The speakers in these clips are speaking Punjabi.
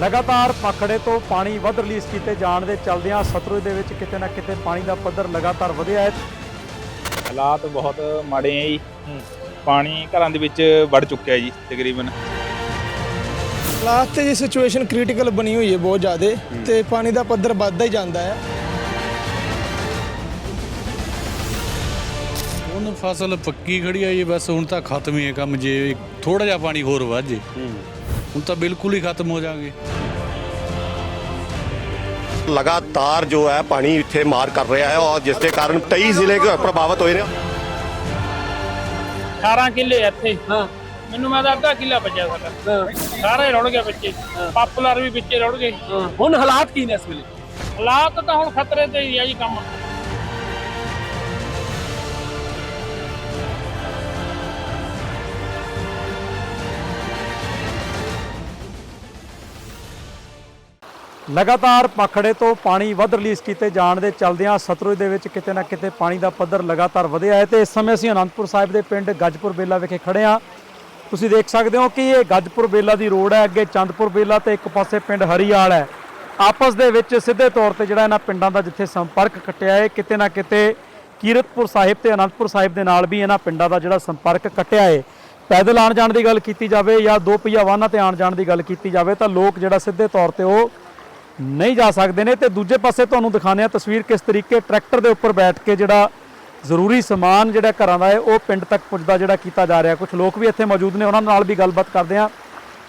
ਲਗਾਤਾਰ ਪਖੜੇ ਤੋਂ ਪਾਣੀ ਵੱਧ ਰਿਲੀਜ਼ ਕੀਤੇ ਜਾਣ ਦੇ ਚੱਲਦਿਆਂ ਸਤਲੁਜ ਦੇ ਵਿੱਚ ਕਿਤੇ ਨਾ ਕਿਤੇ ਪਾਣੀ ਦਾ ਪੱਧਰ ਲਗਾਤਾਰ ਵਧਿਆ ਹੈ। ਹਾਲਾਤ ਬਹੁਤ ਮਾੜੇ ਆ ਜੀ। ਪਾਣੀ ਘਰਾਂ ਦੇ ਵਿੱਚ ਵੜ ਚੁੱਕਿਆ ਜੀ ਤਕਰੀਬਨ। ਹਾਲਾਤ ਤੇ ਜੀ ਸਿਚੁਏਸ਼ਨ ਕ੍ਰਿਟੀਕਲ ਬਣੀ ਹੋਈ ਹੈ ਬਹੁਤ ਜ਼ਿਆਦਾ ਤੇ ਪਾਣੀ ਦਾ ਪੱਧਰ ਵੱਧਦਾ ਹੀ ਜਾਂਦਾ ਹੈ। ਹੁਣ ਫਸਲ ਪੱਕੀ ਖੜੀ ਆ ਜੀ ਬਸ ਹੁਣ ਤਾਂ ਖਤਮ ਹੀ ਹੈ ਕੰਮ ਜੇ ਥੋੜਾ ਜਿਹਾ ਪਾਣੀ ਹੋਰ ਵੱਧ ਜੇ। ਹੁਣ ਤਾਂ ਬਿਲਕੁਲ ਹੀ ਖਤਮ ਹੋ ਜਾਣਗੇ। ਲਗਾਤਾਰ ਜੋ ਹੈ ਪਾਣੀ ਇੱਥੇ ਮਾਰ ਕਰ ਰਿਹਾ ਹੈ ਔਰ ਜਿਸ ਦੇ ਕਾਰਨ 23 ਜ਼ਿਲ੍ਹੇ ਪ੍ਰਭਾਵਿਤ ਹੋਏ ਨੇ। 18 ਕਿੱਲੇ ਇੱਥੇ। ਹਾਂ। ਮੈਨੂੰ ਮੈਂ ਤਾਂ ਅੱਧਾ ਕਿੱਲਾ ਬਚਿਆ ਸਾਡਾ। ਸਾਰੇ ਰੁੜ ਗਏ ਬੱਚੇ। ਪਾਪੂਲਰ ਵੀ ਵਿੱਚੇ ਰੁੜ ਗਏ। ਹੁਣ ਹਾਲਾਤ ਕੀ ਨੇ ਇਸ ਵੇਲੇ? ਹਾਲਾਤ ਤਾਂ ਹੁਣ ਖਤਰੇ ਤੇ ਹੀ ਆ ਜੀ ਕੰਮ। ਲਗਾਤਾਰ ਪਖੜੇ ਤੋਂ ਪਾਣੀ ਵੱਧ ਰਿਲੀਜ਼ ਕੀਤੇ ਜਾਣ ਦੇ ਚਲਦਿਆਂ ਸਤਲੁਜ ਦੇ ਵਿੱਚ ਕਿਤੇ ਨਾ ਕਿਤੇ ਪਾਣੀ ਦਾ ਪੱਧਰ ਲਗਾਤਾਰ ਵਧਿਆ ਹੈ ਤੇ ਇਸ ਸਮੇਂ ਅਸੀਂ ਅਨੰਦਪੁਰ ਸਾਹਿਬ ਦੇ ਪਿੰਡ ਗੱਜਪੁਰ ਬੇਲਾ ਵਿਖੇ ਖੜੇ ਹਾਂ। ਤੁਸੀਂ ਦੇਖ ਸਕਦੇ ਹੋ ਕਿ ਇਹ ਗੱਜਪੁਰ ਬੇਲਾ ਦੀ ਰੋਡ ਹੈ, ਅੱਗੇ ਚੰਦਪੁਰ ਬੇਲਾ ਤੇ ਇੱਕ ਪਾਸੇ ਪਿੰਡ ਹਰੀਆਲ ਹੈ। ਆਪਸ ਦੇ ਵਿੱਚ ਸਿੱਧੇ ਤੌਰ ਤੇ ਜਿਹੜਾ ਇਹਨਾਂ ਪਿੰਡਾਂ ਦਾ ਜਿੱਥੇ ਸੰਪਰਕ ਕੱਟਿਆ ਹੈ, ਕਿਤੇ ਨਾ ਕਿਤੇ ਕੀਰਤਪੁਰ ਸਾਹਿਬ ਤੇ ਅਨੰਦਪੁਰ ਸਾਹਿਬ ਦੇ ਨਾਲ ਵੀ ਇਹਨਾਂ ਪਿੰਡਾਂ ਦਾ ਜਿਹੜਾ ਸੰਪਰਕ ਕੱਟਿਆ ਹੈ। ਪੈਦਲ ਆਉਣ ਜਾਣ ਦੀ ਗੱਲ ਕੀਤੀ ਜਾਵੇ ਜਾਂ ਦੋ ਪਹੀਆ ਵਾਹਨਾਂ ਤੇ ਆਉਣ ਜਾਣ ਦੀ ਗੱਲ ਕੀਤੀ ਜਾਵੇ ਤਾਂ ਲੋਕ ਜਿਹੜਾ ਸਿੱਧੇ ਤੌਰ ਤੇ ਉਹ ਨਹੀਂ ਜਾ ਸਕਦੇ ਨੇ ਤੇ ਦੂਜੇ ਪਾਸੇ ਤੁਹਾਨੂੰ ਦਿਖਾਉਂਦੇ ਆ ਤਸਵੀਰ ਕਿਸ ਤਰੀਕੇ ਟਰੈਕਟਰ ਦੇ ਉੱਪਰ ਬੈਠ ਕੇ ਜਿਹੜਾ ਜ਼ਰੂਰੀ ਸਮਾਨ ਜਿਹੜਾ ਘਰਾਂ ਦਾ ਹੈ ਉਹ ਪਿੰਡ ਤੱਕ ਪੁੱਜਦਾ ਜਿਹੜਾ ਕੀਤਾ ਜਾ ਰਿਹਾ। ਕੁਝ ਲੋਕ ਵੀ ਇੱਥੇ ਮੌਜੂਦ ਨੇ ਉਹਨਾਂ ਨਾਲ ਵੀ ਗੱਲਬਾਤ ਕਰਦੇ ਆ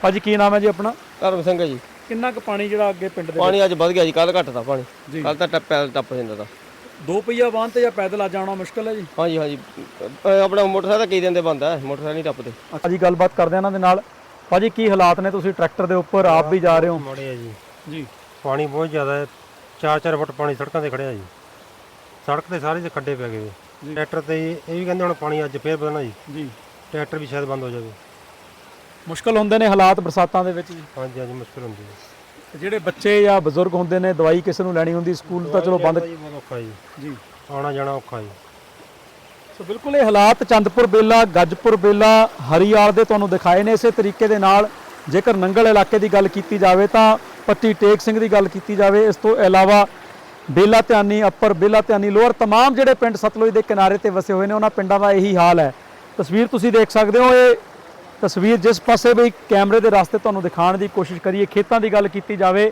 ਭਾਜੀ ਕੀ ਨਾਮ ਹੈ ਜੀ ਆਪਣਾ? ਧਰਮ ਸਿੰਘ ਹੈ ਜੀ। ਕਿੰਨਾ ਕੁ ਪਾਣੀ ਜਿਹੜਾ ਅੱਗੇ ਪਿੰਡ ਦੇ ਪਾਣੀ ਅੱਜ ਵੱਧ ਗਿਆ ਜੀ ਕੱਲ ਘੱਟ ਤਾ। ਪਾਣੀ। ਕੱਲ ਤਾਂ ਟੱਪਿਆ ਟੱਪ ਜਾਂਦਾ ਤਾ। ਦੋ ਪਹੀਆ ਵਾਹਨ ਤੇ ਜਾਂ ਪੈਦਲ ਆ ਜਾਣਾ ਮੁਸ਼ਕਲ ਹੈ ਜੀ? ਹਾਂਜੀ ਹਾਂਜੀ। ਆਪਣਾ ਮੋਟਰਸਾਈਕਲ ਤਾਂ ਕਈ ਦਿਨ ਦੇ ਬੰਦ ਹੈ ਮੋਟਰਸਾਈਕਲ ਨਹੀਂ ਟੱਪਦੇ। ਭਾਜੀ ਗੱਲਬਾਤ ਕਰਦੇ ਆ ਇਹਨਾਂ ਦੇ ਨਾਲ। ਭਾਜੀ ਕੀ ਹਾਲਾਤ ਨੇ ਤੁਸੀਂ ਟਰੈਕਟਰ ਦੇ ਉੱਪਰ? ਆਪ ਵੀ ਜਾ ਰਹੇ ਹੋ? ਮਾੜੇ ਆ ਜੀ। ਜੀ। ਪਾਣੀ ਬਹੁਤ ਜ਼ਿਆਦਾ ਹੈ। 4-4 ਫੁੱਟ ਪਾਣੀ ਸੜਕਾਂ ਤੇ ਖੜਿਆ ਜੀ। ਸੜਕ ਤੇ ਸਾਰੇ ਚ ਖੱਡੇ ਪੈ ਗਏ ਜੀ। ਟਰੈਕਟਰ ਤੇ ਇਹ ਵੀ ਕਹਿੰਦੇ ਹੁਣ ਪਾਣੀ ਅੱਜ ਫੇਰ ਵਧਣਾ ਜੀ। ਜੀ। ਟਰੈਕਟਰ ਵੀ ਸ਼ਾਇਦ ਬੰਦ ਹੋ ਜਾਵੇ। ਮੁਸ਼ਕਲ ਹੁੰਦੇ ਨੇ ਹਾਲਾਤ ਬਰਸਾਤਾਂ ਦੇ ਵਿੱਚ ਜੀ। ਹਾਂਜੀ ਹਾਂਜੀ ਮੁਸ਼ਕਲ ਹੁੰਦੀ ਹੈ। ਜਿਹੜੇ ਬੱਚੇ ਜਾਂ ਬਜ਼ੁਰਗ ਹੁੰਦੇ ਨੇ ਦਵਾਈ ਕਿਸੇ ਨੂੰ ਲੈਣੀ ਹੁੰਦੀ ਸਕੂਲ ਤਾਂ ਚਲੋ ਬੰਦ ਜੀ ਬਹੁਤ ਔਖਾ ਜੀ। ਜੀ। ਆਉਣਾ ਜਾਣਾ ਔਖਾ ਜੀ। ਸੋ ਬਿਲਕੁਲ ਇਹ ਹਾਲਾਤ ਚੰਦਪੁਰ ਬੇਲਾ ਗੱਜਪੁਰ ਬੇਲਾ ਹਰੀਆਲ ਦੇ ਤੁਹਾਨੂੰ ਦਿਖਾਏ ਨੇ ਇਸੇ ਤਰੀਕੇ ਦੇ ਨਾਲ। ਜੇਕਰ ਨੰਗਲ ਇਲਾਕੇ ਦੀ ਗੱਲ ਕੀਤੀ ਜਾਵੇ ਤਾਂ ਪੱਟੀ ਟੇਕ ਸਿੰਘ ਦੀ ਗੱਲ ਕੀਤੀ ਜਾਵੇ ਇਸ ਤੋਂ ਇਲਾਵਾ ਬੇਲਾ ਧਿਆਨੀ ਅੱਪਰ ਬੇਲਾ ਧਿਆਨੀ ਲੋਅਰ तमाम ਜਿਹੜੇ ਪਿੰਡ ਸਤਲੁਜ ਦੇ ਕਿਨਾਰੇ ਤੇ ਵਸੇ ਹੋਏ ਨੇ ਉਹਨਾਂ ਪਿੰਡਾਂ ਦਾ ਇਹੀ ਹਾਲ ਹੈ ਤਸਵੀਰ ਤੁਸੀਂ ਦੇਖ ਸਕਦੇ ਹੋ ਇਹ ਤਸਵੀਰ ਜਿਸ ਪਾਸੇ ਵੀ ਕੈਮਰੇ ਦੇ ਰਸਤੇ ਤੁਹਾਨੂੰ ਦਿਖਾਉਣ ਦੀ ਕੋਸ਼ਿਸ਼ ਕਰੀਏ ਖੇਤਾਂ ਦੀ ਗੱਲ ਕੀਤੀ ਜਾਵੇ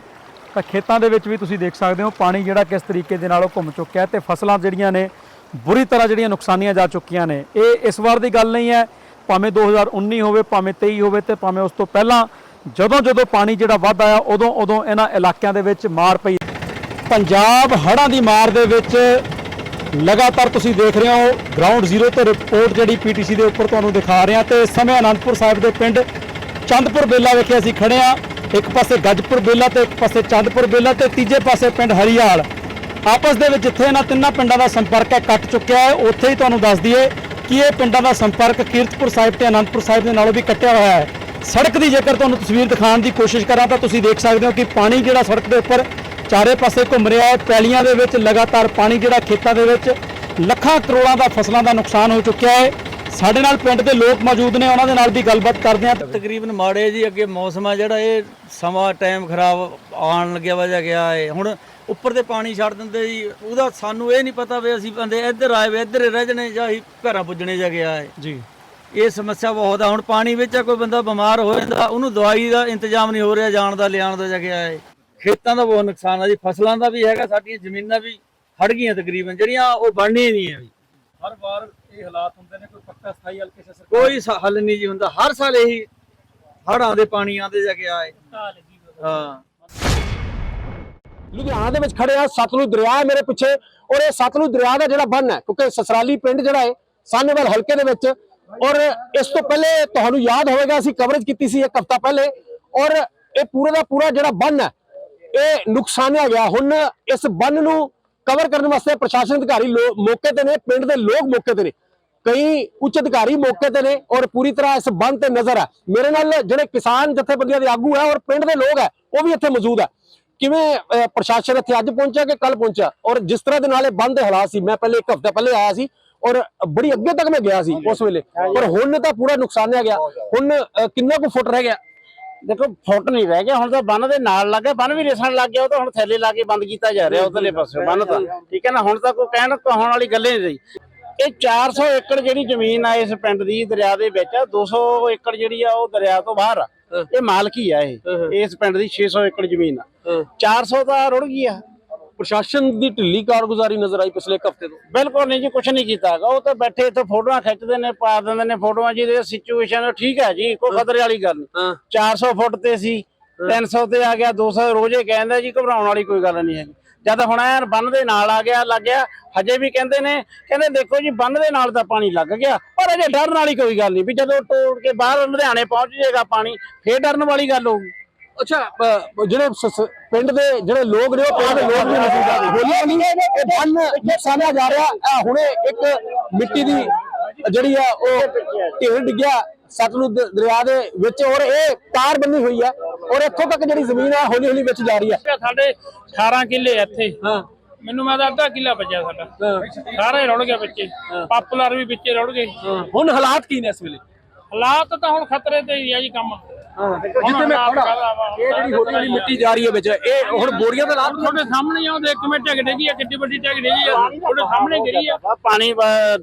ਤਾਂ ਖੇਤਾਂ ਦੇ ਵਿੱਚ ਵੀ ਤੁਸੀਂ ਦੇਖ ਸਕਦੇ ਹੋ ਪਾਣੀ ਜਿਹੜਾ ਕਿਸ ਤਰੀਕੇ ਦੇ ਨਾਲ ਉਹ ਘੁੰਮ ਚੁੱਕਿਆ ਹੈ ਤੇ ਫਸਲਾਂ ਜਿਹੜੀਆਂ ਨੇ ਬੁਰੀ ਤਰ੍ਹਾਂ ਜਿਹੜੀਆਂ ਨੁਕਸਾਨੀਆਂ ਜਾ ਚੁੱਕੀਆਂ ਨੇ ਇਹ ਇਸ ਵਾਰ ਦੀ ਗੱਲ ਨਹੀਂ ਹੈ ਭਾਵੇਂ 2019 ਹੋਵੇ ਭਾਵੇਂ 23 ਹੋਵੇ ਤੇ ਭਾਵੇਂ ਉਸ ਤੋਂ ਪਹਿਲਾਂ ਜਦੋਂ ਜਦੋਂ ਪਾਣੀ ਜਿਹੜਾ ਵੱਧ ਆਇਆ, ਉਦੋਂ ਉਦੋਂ ਇਹਨਾਂ ਇਲਾਕਿਆਂ ਦੇ ਵਿੱਚ ਮਾਰ ਪਈ। ਪੰਜਾਬ ਹੜ੍ਹਾਂ ਦੀ ਮਾਰ ਦੇ ਵਿੱਚ ਲਗਾਤਾਰ ਤੁਸੀਂ ਦੇਖ ਰਹੇ ਹੋ ਗਰਾਊਂਡ ਜ਼ੀਰੋ ਤੇ ਰਿਪੋਰਟ ਜਿਹੜੀ ਪੀਟੀਸੀ ਦੇ ਉੱਪਰ ਤੁਹਾਨੂੰ ਦਿਖਾ ਰਹੇ ਹਾਂ ਤੇ ਇਸ ਸਮੇਂ ਅਨੰਦਪੁਰ ਸਾਹਿਬ ਦੇ ਪਿੰਡ ਚੰਦਪੁਰ ਬੇਲਾ ਵਿਖੇ ਅਸੀਂ ਖੜੇ ਹਾਂ। ਇੱਕ ਪਾਸੇ ਗੱਜਪੁਰ ਬੇਲਾ ਤੇ ਇੱਕ ਪਾਸੇ ਚੰਦਪੁਰ ਬੇਲਾ ਤੇ ਤੀਜੇ ਪਾਸੇ ਪਿੰਡ ਹਰੀਆਲ। ਆਪਸ ਦੇ ਵਿੱਚ ਜਿੱਥੇ ਇਹਨਾਂ ਤਿੰਨਾਂ ਪਿੰਡਾਂ ਦਾ ਸੰਪਰਕ ਹੈ, ਕੱਟ ਚੁੱਕਿਆ ਹੈ। ਉੱਥੇ ਹੀ ਤੁਹਾਨੂੰ ਦੱਸ ਦਈਏ ਕਿ ਇਹ ਪਿੰਡਾਂ ਦਾ ਸੰਪਰਕ ਕੀਰਤਪੁਰ ਸਾਹਿਬ ਤੇ ਅਨੰਦਪੁਰ ਸਾਹਿਬ ਦੇ ਨਾਲੋਂ ਵੀ ਕੱਟਿਆ ਹੋਇਆ ਹੈ। ਸੜਕ ਦੀ ਜੇਕਰ ਤੁਹਾਨੂੰ ਤਸਵੀਰ ਦਿਖਾਉਣ ਦੀ ਕੋਸ਼ਿਸ਼ ਕਰਾਂ ਤਾਂ ਤੁਸੀਂ ਦੇਖ ਸਕਦੇ ਹੋ ਕਿ ਪਾਣੀ ਜਿਹੜਾ ਸੜਕ ਦੇ ਉੱਪਰ ਚਾਰੇ ਪਾਸੇ ਘੁੰਮ ਰਿਹਾ ਹੈ। ਪੈਲੀਆਂ ਦੇ ਵਿੱਚ ਲਗਾਤਾਰ ਪਾਣੀ ਜਿਹੜਾ ਖੇਤਾਂ ਦੇ ਵਿੱਚ ਲੱਖਾਂ ਕਰੋੜਾਂ ਦਾ ਫਸਲਾਂ ਦਾ ਨੁਕਸਾਨ ਹੋ ਚੁੱਕਿਆ ਹੈ। ਸਾਡੇ ਨਾਲ ਪਿੰਡ ਦੇ ਲੋਕ ਮੌਜੂਦ ਨੇ ਉਹਨਾਂ ਦੇ ਨਾਲ ਵੀ ਗੱਲਬਾਤ ਕਰਦੇ ਹਾਂ। ਤਕਰੀਬਨ ਮਾੜੇ ਜੀ ਅੱਗੇ ਮੌਸਮ ਆ ਜਿਹੜਾ ਇਹ ਸਮਾਂ ਟਾਈਮ ਖਰਾਬ ਆਉਣ ਲੱਗਿਆ ਵਜਾ ਗਿਆ ਹੈ। ਹੁਣ ਉੱਪਰ ਤੇ ਪਾਣੀ ਛੱਡ ਦਿੰਦੇ ਜੀ ਉਹਦਾ ਸਾਨੂੰ ਇਹ ਨਹੀਂ ਪਤਾ ਵੀ ਅਸੀਂ ਬੰਦੇ ਇੱਧਰ ਆਏ ਵੇ ਇੱਧਰ ਰਹਿ ਜਣੇ ਜਾਂ ਅਸੀਂ ਘਰਾਂ ਪੁੱਜਣੇ ਜਾ ਗਿਆ ਹੈ ਜੀ। ਇਹ ਸਮੱਸਿਆ ਬਹੁਤ ਆ। ਹੁਣ ਪਾਣੀ ਵਿੱਚ ਆ ਕੋਈ ਬੰਦਾ ਬਿਮਾਰ ਹੋ ਜਾਂਦਾ ਉਹਨੂੰ ਦਵਾਈ ਦਾ ਇੰਤਜ਼ਾਮ ਨਹੀਂ ਹੋ ਰਿਹਾ ਜਾਣ ਦਾ ਲਿਆਉਣ ਦਾ ਜਾ ਹੈ। ਖੇਤਾਂ ਦਾ ਬਹੁਤ ਨੁਕਸਾਨ ਆ ਜੀ ਫਸਲਾਂ ਦਾ ਵੀ ਹੈਗਾ ਸਾਡੀਆਂ ਜ਼ਮੀਨਾਂ ਵੀ ਹੜ ਗਈਆਂ ਤਕਰੀਬਨ ਜਿਹੜੀਆਂ ਉਹ ਬਣਨੀਆਂ ਨਹੀਂ ਵੀ ਹਰ ਵਾਰ ਇਹ ਹਾਲਾਤ ਹੁੰਦੇ ਨੇ ਕੋਈ ਪੱਕਾ ਸਥਾਈ ਹੱਲ ਕਿਸੇ ਕੋਈ ਹੱਲ ਨਹੀਂ ਜੀ ਹੁੰਦਾ। ਹਰ ਸਾਲ ਇਹੀ ਹੜ੍ਹ ਆਉਂਦੇ ਪਾਣੀ ਆਉਂਦੇ ਜਾ ਕੇ ਆਏ ਹਾਂ। ਲੁਧਿਆਣਾ ਦੇ ਵਿੱਚ ਖੜੇ ਆ ਸਤਲੁਜ ਦਰਿਆ ਮੇਰੇ ਪਿੱਛੇ ਔਰ ਇਹ ਸਤਲੁਜ ਦਰਿਆ ਦਾ ਜਿਹੜਾ ਬੰਨ ਹੈ ਕਿਉਂਕਿ ਸਸਰਾਲੀ ਪਿੰਡ ਜਿਹੜਾ ਹੈ ਸਾਹਨੇਵਾਲ ਹਲਕੇ ਦੇ ਵਿੱਚ ਔਰ ਇਸ ਤੋਂ ਪਹਿਲੇ ਤੁਹਾਨੂੰ ਯਾਦ ਹੋਵੇਗਾ, ਅਸੀਂ ਕਵਰੇਜ ਕੀਤੀ ਸੀ ਇੱਕ ਹਫਤਾ ਪਹਿਲੇ, ਔਰ ਇਹ ਪੂਰੇ ਦਾ ਪੂਰਾ ਜਿਹੜਾ ਬੰਨ ਹੈ, ਇਹ ਨੁਕਸਾਨਿਆ ਗਿਆ। ਹੁਣ ਇਸ ਬੰਨ ਨੂੰ ਕਵਰ ਕਰਨ ਵਾਸਤੇ ਪ੍ਰਸ਼ਾਸਨ ਅਧਿਕਾਰੀ ਮੌਕੇ ਤੇ ਨੇ, ਪਿੰਡ ਦੇ ਲੋਕ ਮੌਕੇ ਤੇ ਨੇ। ਕਈ ਉੱਚ ਅਧਿਕਾਰੀ ਮੌਕੇ ਤੇ ਨੇ ਔਰ ਪੂਰੀ ਤਰ੍ਹਾਂ ਇਸ ਬੰਨ ਤੇ ਨਜ਼ਰ ਹੈ। ਮੇਰੇ ਨਾਲ ਜਿਹੜੇ ਕਿਸਾਨ ਜਥੇਬੰਦੀਆਂ ਦੇ ਆਗੂ ਹੈ ਔਰ ਪਿੰਡ ਦੇ ਲੋਕ ਹੈ, ਉਹ ਵੀ ਇੱਥੇ ਮੌਜੂਦ ਹੈ। ਕਿਵੇਂ ਪ੍ਰਸ਼ਾਸਨ ਇੱਥੇ ਅੱਜ ਪਹੁੰਚਿਆ ਕਿ ਕੱਲ ਪਹੁੰਚਿਆ? ਔਰ ਜਿਸ ਤਰ੍ਹਾਂ ਦੇ ਨਾਲ ਇਹ ਬੰਦ ਦੇ ਹਾਲਾਤ ਸੀ, ਮੈਂ ਪਹਿਲੇ ਇੱਕ ਹਫ਼ਤਾ ਪਹਿਲੇ ਆਇਆ ਸੀ। ਔਰ ਬੜੀ ਅੱਗੇ ਤੱਕ ਮੈਂ ਗਿਆ ਸੀ ਉਸ ਵੇਲੇ। ਪਰ ਹੁਣ ਤਾਂ ਪੂਰਾ ਨੁਕਸਾਨਿਆ ਗਿਆ। ਹੁਣ ਕਿੰਨਾ ਕੁ ਫੁੱਟ ਰਹਿ ਗਿਆ? ਦੇਖੋ ਫੁੱਟ ਨਹੀਂ ਰਹਿ ਗਿਆ। ਹੁਣ ਤਾਂ ਬੰਨ ਦੇ ਨਾਲ ਲੱਗ ਗਿਆ। ਬੰਨ ਵੀ ਰਿਸਣ ਲੱਗ ਗਿਆ ਉਹ ਤਾਂ ਹੁਣ ਥੈਲੇ ਲਾ ਕੇ ਬੰਦ ਕੀਤਾ ਜਾ ਰਿਹਾ ਉਧਰਲੇ ਪਾਸੇ। ਬੰਨ ਤਾਂ ਠੀਕ ਹੈ ਨਾ? ਹੁਣ ਤਾਂ ਕੋਈ ਕਹਿਣ ਕਹਾਉਣ ਵਾਲੀ ਗੱਲ ਨਹੀਂ ਰਹੀ। ਇਹ 400 ਏਕੜ ਜਿਹੜੀ ਜ਼ਮੀਨ ਆ ਇਸ ਪਿੰਡ ਦੀ ਦਰਿਆ ਦੇ ਵਿੱਚ 200 ਏਕੜ ਜਿਹੜੀ ਆ ਉਹ ਦਰਿਆ ਤੋਂ ਬਾਹਰ ਆ। ਇਹ ਮਾਲਕੀ ਆ ਇਹ। ਇਸ ਪਿੰਡ ਦੀ 600 ਏਕੜ ਜ਼ਮੀਨ ਆ। 400 ਤਾਂ ਰੁੜ ਗਈ ਆ। ਪ੍ਰਸ਼ਾਸਨ ਦੀ ਢਿੱਲੀ ਕਾਰਗੁਜ਼ਾਰੀ ਨਜ਼ਰ ਆਈ ਪਿਛਲੇ ਹਫ਼ਤੇ ਤੋਂ। ਬਿਲਕੁਲ ਨਹੀਂ ਜੀ ਕੁਝ ਨਹੀਂ ਕੀਤਾ ਹੈਗਾ। ਉਹ ਤਾਂ ਬੈਠੇ ਇੱਥੇ ਫੋਟੋਆਂ ਖਿੱਚਦੇ ਨੇ ਪਾ ਦਿੰਦੇ ਨੇ ਫੋਟੋਆਂ ਜੀ ਦੇ ਸਿਚੁਏਸ਼ਨ ਠੀਕ ਹੈ ਜੀ ਕੋਈ ਖਤਰੇ ਵਾਲੀ ਗੱਲ ਨਹੀਂ। 400 ਫੁੱਟ ਤੇ ਸੀ 300 ਤੇ ਆ ਗਿਆ 200 ਰੋਜ਼ੇ ਕਹਿੰਦਾ ਜੀ ਘਬਰਾਉਣ ਵਾਲੀ ਕੋਈ ਗੱਲ ਨਹੀਂ ਹੈਗੀ। ਜਦ ਹੁਣ ਐਨ ਬੰਨ ਦੇ ਨਾਲ ਆ ਗਿਆ ਲੱਗ ਗਿਆ ਹਜੇ ਵੀ ਕਹਿੰਦੇ ਨੇ ਕਹਿੰਦੇ ਦੇਖੋ ਜੀ ਬੰਨ ਦੇ ਨਾਲ ਤਾਂ ਪਾਣੀ ਲੱਗ ਗਿਆ ਪਰ ਅਜੇ ਡਰਨ ਵਾਲੀ ਕੋਈ ਗੱਲ ਨਹੀਂ ਵੀ ਜਦੋਂ ਤੋੜ ਕੇ ਬਾਹਰ ਲੁਧਿਆਣੇ ਪਹੁੰਚ ਜਾਏਗਾ ਪਾਣੀ ਫੇਰ ਡਰਨ ਵਾਲੀ ਗੱਲ ਹੋਊਗੀ। ਅੱਛਾ ਜਿਹੜੇ ਪਿੰਡ ਦੇ ਜਿਹੜੇ ਲੋਕ ਨੇ ਉਹ ਪਿੰਡ ਦੇ ਲੋਕ ਵੀ ਮੌਜੂਦ ਆ ਹੋਲੀ ਹੋਲੀ ਇਹ ਬੰਨ ਨੁਕਸਾਨਿਆ ਜਾ ਰਿਹਾ। ਹੁਣੇ ਇੱਕ ਮਿੱਟੀ ਦੀ ਜਿਹੜੀ ਆ ਉਹ ਢੇਰ ਡਿੱਗਿਆ ਸਤਲੁਜ ਦਰਿਆ ਦੇ ਵਿੱਚ ਔਰ ਇਹ ਤਾਰ ਬੰਨੀ ਹੋਈ ਹੈ ਔਰ ਇੱਥੋਂ ਤੱਕ ਜਿਹੜੀ ਜ਼ਮੀਨ ਆ ਹੌਲੀ ਹੌਲੀ ਵਿੱਚ ਜਾ ਰਹੀ ਹੈ ਸਾਡੇ 18 ਕਿੱਲੇ ਆ ਇੱਥੇ। ਮੈਨੂੰ ਮੈਂ ਤਾਂ ਅੱਧਾ ਕਿੱਲਾ ਬਚਿਆ ਸਾਡਾ। ਸਾਰਾ ਹੀ ਰੁੜ ਗਿਆ ਵਿੱਚੇ। ਪਾਪੂਲਰ ਵੀ ਵਿੱਚੇ ਰੁੜ ਗਏ। ਹੁਣ ਹਾਲਾਤ ਕੀ ਨੇ ਇਸ ਵੇਲੇ? ਹਾਲਾਤ ਤਾਂ ਹੁਣ ਖਤਰੇ ਤੇ ਹੀ ਆ ਜੀ ਕੰਮ। ਜਿੱਥੇ ਮੈਂ ਖੜਾ ਇਹ ਜਿਹੜੀ ਹੌਲੀ ਹੌਲੀ ਮਿੱਟੀ ਜਾ ਰਹੀ ਹੈ ਵਿੱਚ ਇਹ ਹੁਣ ਬੋਰੀਆਂ ਦਾ ਲਾਭ ਤੁਹਾਡੇ ਸਾਹਮਣੇ ਆ ਉਹ ਦੇਖ ਕਿਵੇਂ ਢਿੱਗ ਡਿੱਗੀ ਆ ਕਿੱਡੀ ਵੱਡੀ ਢਿੱਗ ਡਿੱਗੀ ਆ। ਤੁਹਾਡੇ ਸਾਹਮਣੇ ਗਿਰੀ ਆ। ਪਾਣੀ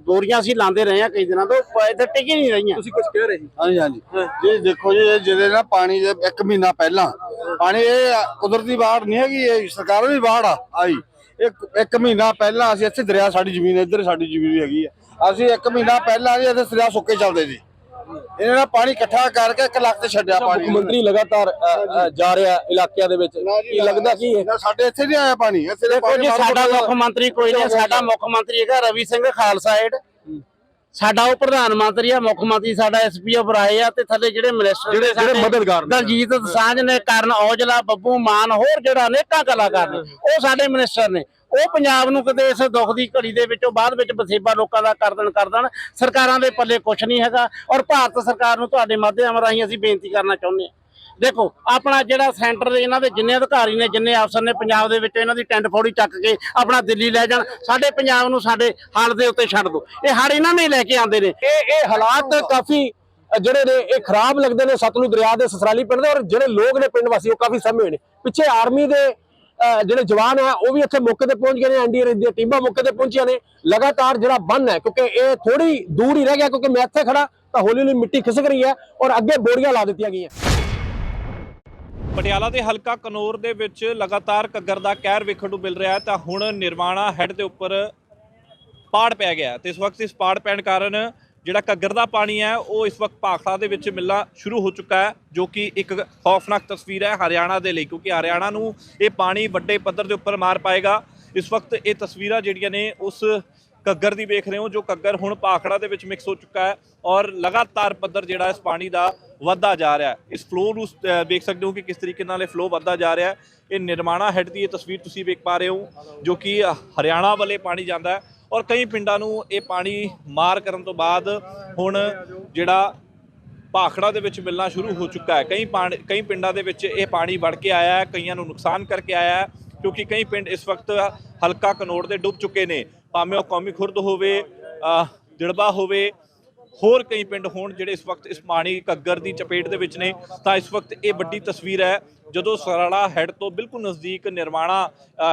ਬੋਰੀਆਂ ਅਸੀਂ ਲਾਉਂਦੇ ਰਹੇ ਆ ਕਈ ਦਿਨਾਂ ਤੋਂ ਇੱਥੇ ਟਿਕੀ ਨਹੀਂ ਰਹੀਆਂ। ਤੁਸੀਂ ਕੁਝ ਕਹਿ ਰਹੇ ਸੀ। ਹਾਂਜੀ ਹਾਂਜੀ। ਜੀ ਦੇਖੋ ਜੀ ਇਹ ਜਿਹਦੇ ਨਾਲ ਪਾਣੀ ਦੇ ਇੱਕ ਮਹੀਨਾ ਪਹਿਲਾਂ ਪਾਣੀ ਇਹ ਕੁਦਰਤੀ ਬਾੜ ਨਹੀਂ ਹੈਗੀ ਇਹ ਸਰਕਾਰ ਦੀ ਬਾੜ ਆ ਆਈ ਇੱਕ ਇੱਕ ਮਹੀਨਾ ਪਹਿਲਾਂ ਅਸੀਂ ਇੱਥੇ ਦਰਿਆ ਸਾਡੀ ਜ਼ਮੀਨ ਇੱਧਰ ਸਾਡੀ ਜ਼ਮੀਨ ਹੈਗੀ ਆ। ਅਸੀਂ ਇੱਕ ਮਹੀਨਾ ਪਹਿਲਾਂ ਜੀ ਇੱਥੇ ਦਰਿਆ ਸੁੱਕੇ ਚੱਲਦੇ ਸੀ। ਇਹਨਾਂ ਨੇ ਪਾਣੀ ਇਕੱਠਾ ਕਰਕੇ ਇੱਕ ਲੱਖ ਤੇ ਛੱਡਿਆ ਮੁੱਖ ਪਾਣੀ। ਮੰਤਰੀ ਲਗਾਤਾਰ ਅ, ਅ, ਜਾ ਰਿਹਾ ਇਲਾਕਿਆਂ ਦੇ ਵਿੱਚ। ਕੀ ਲੱਗਦਾ ਕੀ ਹੈ ਨਾ, ਸਾਡੇ ਇੱਥੇ ਨਹੀਂ ਆਇਆ ਪਾਣੀ ਇੱਥੇ ਦੇ ਦੇਖੋ ਪਾਣੀ ਜੀ ਬਾਹਰੋਂ ਸਾਡਾ। ਮੁੱਖ ਮੰਤਰੀ ਕੋਈ ਨਹੀਂ ਸਾਡਾ ਮੁੱਖ ਮੰਤਰੀ ਹੈਗਾ ਰਵੀ ਸਿੰਘ ਖਾਲਸਾ ਏਡ ਸਾਡਾ ਉਹ ਪ੍ਰਧਾਨ ਮੰਤਰੀ ਆ ਮੁੱਖ ਮੰਤਰੀ ਸਾਡਾ ਐਸਪੀਓ ਬਰਾਏ ਆ ਤੇ ਥੱਲੇ ਜਿਹੜੇ ਮਿਨਿਸਟਰ ਜਿਹੜੇ- ਜਿਹੜੇ ਮਦਦਗਾਰ ਨੇ। ਦਲਜੀਤ ਦਸਾਂਝ ਨੇ ਕਰਨ ਔਜਲਾ ਬੱਬੂ ਮਾਨ ਹੋਰ ਜਿਹੜਾ ਅਨੇਕਾਂ ਕਲਾਕਾਰ ਨੇ ਉਹ ਸਾਡੇ ਮਿਨਿਸਟਰ ਨੇ। ਉਹ ਪੰਜਾਬ ਨੂੰ ਕਿਤੇ ਇਸ ਦੁੱਖ ਦੀ ਘੜੀ ਦੇ ਵਿੱਚੋਂ ਬਾਅਦ ਵਿੱਚ ਬਸੇਬਾ ਲੋਕਾਂ ਦਾ ਕਰ ਦੇਣ ਕਰ ਦੇਣ ਸਰਕਾਰਾਂ ਦੇ ਪੱਲੇ ਕੁਝ ਨਹੀਂ ਹੈਗਾ। ਔਰ ਭਾਰਤ ਸਰਕਾਰ ਨੂੰ ਤੁਹਾਡੇ ਮਾਧਿਅਮ ਰਾਹੀਂ ਅਸੀਂ ਬੇਨਤੀ ਕਰਨਾ ਚਾਹੁੰਦੇ ਹਾਂ। ਦੇਖੋ, ਆਪਣਾ ਜਿਹੜਾ ਸੈਂਟਰ ਦੇ ਇਹਨਾਂ ਦੇ ਜਿੰਨੇ ਅਧਿਕਾਰੀ ਨੇ, ਜਿੰਨੇ ਅਫਸਰ ਨੇ ਪੰਜਾਬ ਦੇ ਵਿੱਚ ਇਹਨਾਂ ਦੀ ਟੈਂਟ ਫੋੜੀ ਚੱਕ ਕੇ ਆਪਣਾ ਦਿੱਲੀ ਲੈ ਜਾਣ, ਸਾਡੇ ਪੰਜਾਬ ਨੂੰ ਸਾਡੇ ਹਾਲ ਦੇ ਉੱਤੇ ਛੱਡ ਦਿਓ ਇਹ ਹੜ ਇਹਨਾਂ ਨੇ ਲੈ ਕੇ ਆਉਂਦੇ ਨੇ। ਇਹ ਇਹ ਹਾਲਾਤ ਕਾਫੀ ਜਿਹੜੇ ਨੇ, ਇਹ ਖਰਾਬ ਲੱਗਦੇ ਨੇ ਸਤਲੁਜ ਦਰਿਆ ਦੇ ਸਸਰਾਲੀ ਪਿੰਡ ਦੇ, ਔਰ ਜਿਹੜੇ ਲੋਕ ਨੇ ਪਿੰਡ ਵਾਸੀ, ਉਹ ਕਾਫੀ ਸਹਿਮੇ ਹੋਏ ਨੇ। ਪਿੱਛੇ ਆਰਮੀ ਦੇ ਜਿਹੜੇ ਜਵਾਨ ਆ, ਉਹ ਵੀ ਇੱਥੇ ਮੌਕੇ ਤੇ ਪਹੁੰਚ ਗਏ ਨੇ ਐਨਡੀਆਰਐਫ ਦੀਆਂ ਟੀਮਾਂ ਮੌਕੇ ਤੇ ਪਹੁੰਚੀਆਂ ਨੇ। ਲਗਾਤਾਰ ਜਿਹੜਾ ਬੰਨ ਹੈ, ਕਿਉਂਕਿ ਇਹ ਥੋੜੀ ਦੂਰ ਹੀ ਰਹਿ ਗਿਆ, ਕਿਉਂਕਿ ਮੈਂ ਇੱਥੇ ਖੜਾ ਤਾਂ ਹੌਲੀ ਹੌਲੀ ਮਿੱਟੀ ਖਿਸਕ ਰਹੀ ਹੈ, ਔਰ ਅੱਗੇ ਬੋਰੀਆਂ ਲਾ ਦਿੱਤੀਆਂ ਗਈਆਂ। ਪਟਿਆਲਾ ਦੇ ਹਲਕਾ ਕਨੌਰ ਦੇ ਵਿੱਚ ਲਗਾਤਾਰ ਘੱਗਰ ਦਾ ਕਹਿਰ ਵੇਖਣ ਨੂੰ ਮਿਲ ਰਿਹਾ ਹੈ, ਤਾਂ ਹੁਣ ਨਿਰਵਾਣਾ ਹੈੱਡ ਦੇ ਉੱਪਰ ਪਾੜ ਪੈ ਗਿਆ ਹੈ। ਤੇ ਇਸ ਵਕਤ ਇਸ ਪਾੜ ਪੈਣ ਕਾਰਨ ਜਿਹੜਾ ਘੱਗਰ ਦਾ ਪਾਣੀ ਹੈ, ਉਹ ਇਸ ਵਕਤ ਭਾਖੜਾ ਦੇ ਵਿੱਚ ਮਿਲਣਾ ਸ਼ੁਰੂ ਹੋ ਚੁੱਕਾ ਹੈ, ਜੋ ਕਿ ਇੱਕ ਖੌਫਨਾਕ ਤਸਵੀਰ ਹੈ ਹਰਿਆਣਾ ਦੇ ਲਈ, ਕਿਉਂਕਿ ਹਰਿਆਣਾ ਨੂੰ ਇਹ ਪਾਣੀ ਵੱਡੇ ਪੱਧਰ ਦੇ ਉੱਪਰ ਮਾਰ ਪਾਏਗਾ। ਇਸ ਵਕਤ ਇਹ ਤਸਵੀਰਾਂ ਜਿਹੜੀਆਂ ਨੇ, ਉਸ ਘੱਗਰ ਦੀ ਵੇਖ ਰਹੇ ਹੋ, ਜੋ ਘੱਗਰ ਹੁਣ ਭਾਖੜਾ ਦੇ ਵਿੱਚ ਮਿਕਸ ਹੋ ਚੁੱਕਾ ਹੈ ਔਰ ਲਗਾਤਾਰ ਪੱਧਰ ਜਿਹੜਾ ਇਸ ਪਾਣੀ ਦਾ ਵੱਧਦਾ ਜਾ ਰਿਹਾ ਇਸ ਫਲੋ ਨੂੰ ਦੇਖ ਸਕਦੇ ਹੋ ਕਿ ਕਿਸ ਤਰੀਕੇ ਨਾਲ ਇਹ ਫਲੋ ਵੱਧਦਾ ਜਾ ਰਿਹਾ ਇਹ ਨਿਰਮਾਣਾ ਹੈੱਡ ਦੀ ਇਹ ਤਸਵੀਰ ਤੁਸੀਂ ਵੇਖ ਪਾ ਰਹੇ ਹੋ ਜੋ ਕਿ ਹਰਿਆਣਾ ਵਾਲੇ ਪਾਣੀ ਜਾਂਦਾ ਹੈ ਔਰ ਕਈ ਪਿੰਡਾਂ ਨੂੰ ਇਹ ਪਾਣੀ ਮਾਰ ਕਰਨ ਤੋਂ ਬਾਅਦ ਹੁਣ ਜਿਹੜਾ ਭਾਖੜਾ ਦੇ ਵਿੱਚ ਮਿਲਣਾ ਸ਼ੁਰੂ ਹੋ ਚੁੱਕਾ ਹੈ। ਕਈ ਪਾਣੀ ਕਈ ਪਿੰਡਾਂ ਦੇ ਵਿੱਚ ਇਹ ਪਾਣੀ ਵੜ ਕੇ ਆਇਆ ਹੈ ਕਈਆਂ ਨੂੰ ਨੁਕਸਾਨ ਕਰਕੇ ਆਇਆ ਹੈ ਕਿਉਂਕਿ ਕਈ ਪਿੰਡ ਇਸ ਵਕਤ ਹਲਕਾ ਕਨੋੜ ਦੇ ਡੁੱਬ ਚੁੱਕੇ ਨੇ। ਭਾਵੇਂ ਉਹ ਕੌਮੀ ਖੁਰਦ ਹੋਵੇ ਅਹ, ਦਿੜਬਾ ਹੋਵੇ ਹੋਰ ਕਈ ਪਿੰਡ ਹੋਣ ਜਿਹੜੇ ਇਸ ਵਕਤ ਇਸ ਪਾਣੀ ਘੱਗਰ ਦੀ ਚਪੇਟ ਦੇ ਵਿੱਚ ਨੇ, ਤਾਂ ਇਸ ਵਕਤ ਇਹ ਵੱਡੀ ਤਸਵੀਰ ਹੈ, ਜਦੋਂ ਸਰਾਲਾ ਹੈੱਡ ਤੋਂ ਬਿਲਕੁਲ ਨਜ਼ਦੀਕ ਨਿਰਮਾਣਾ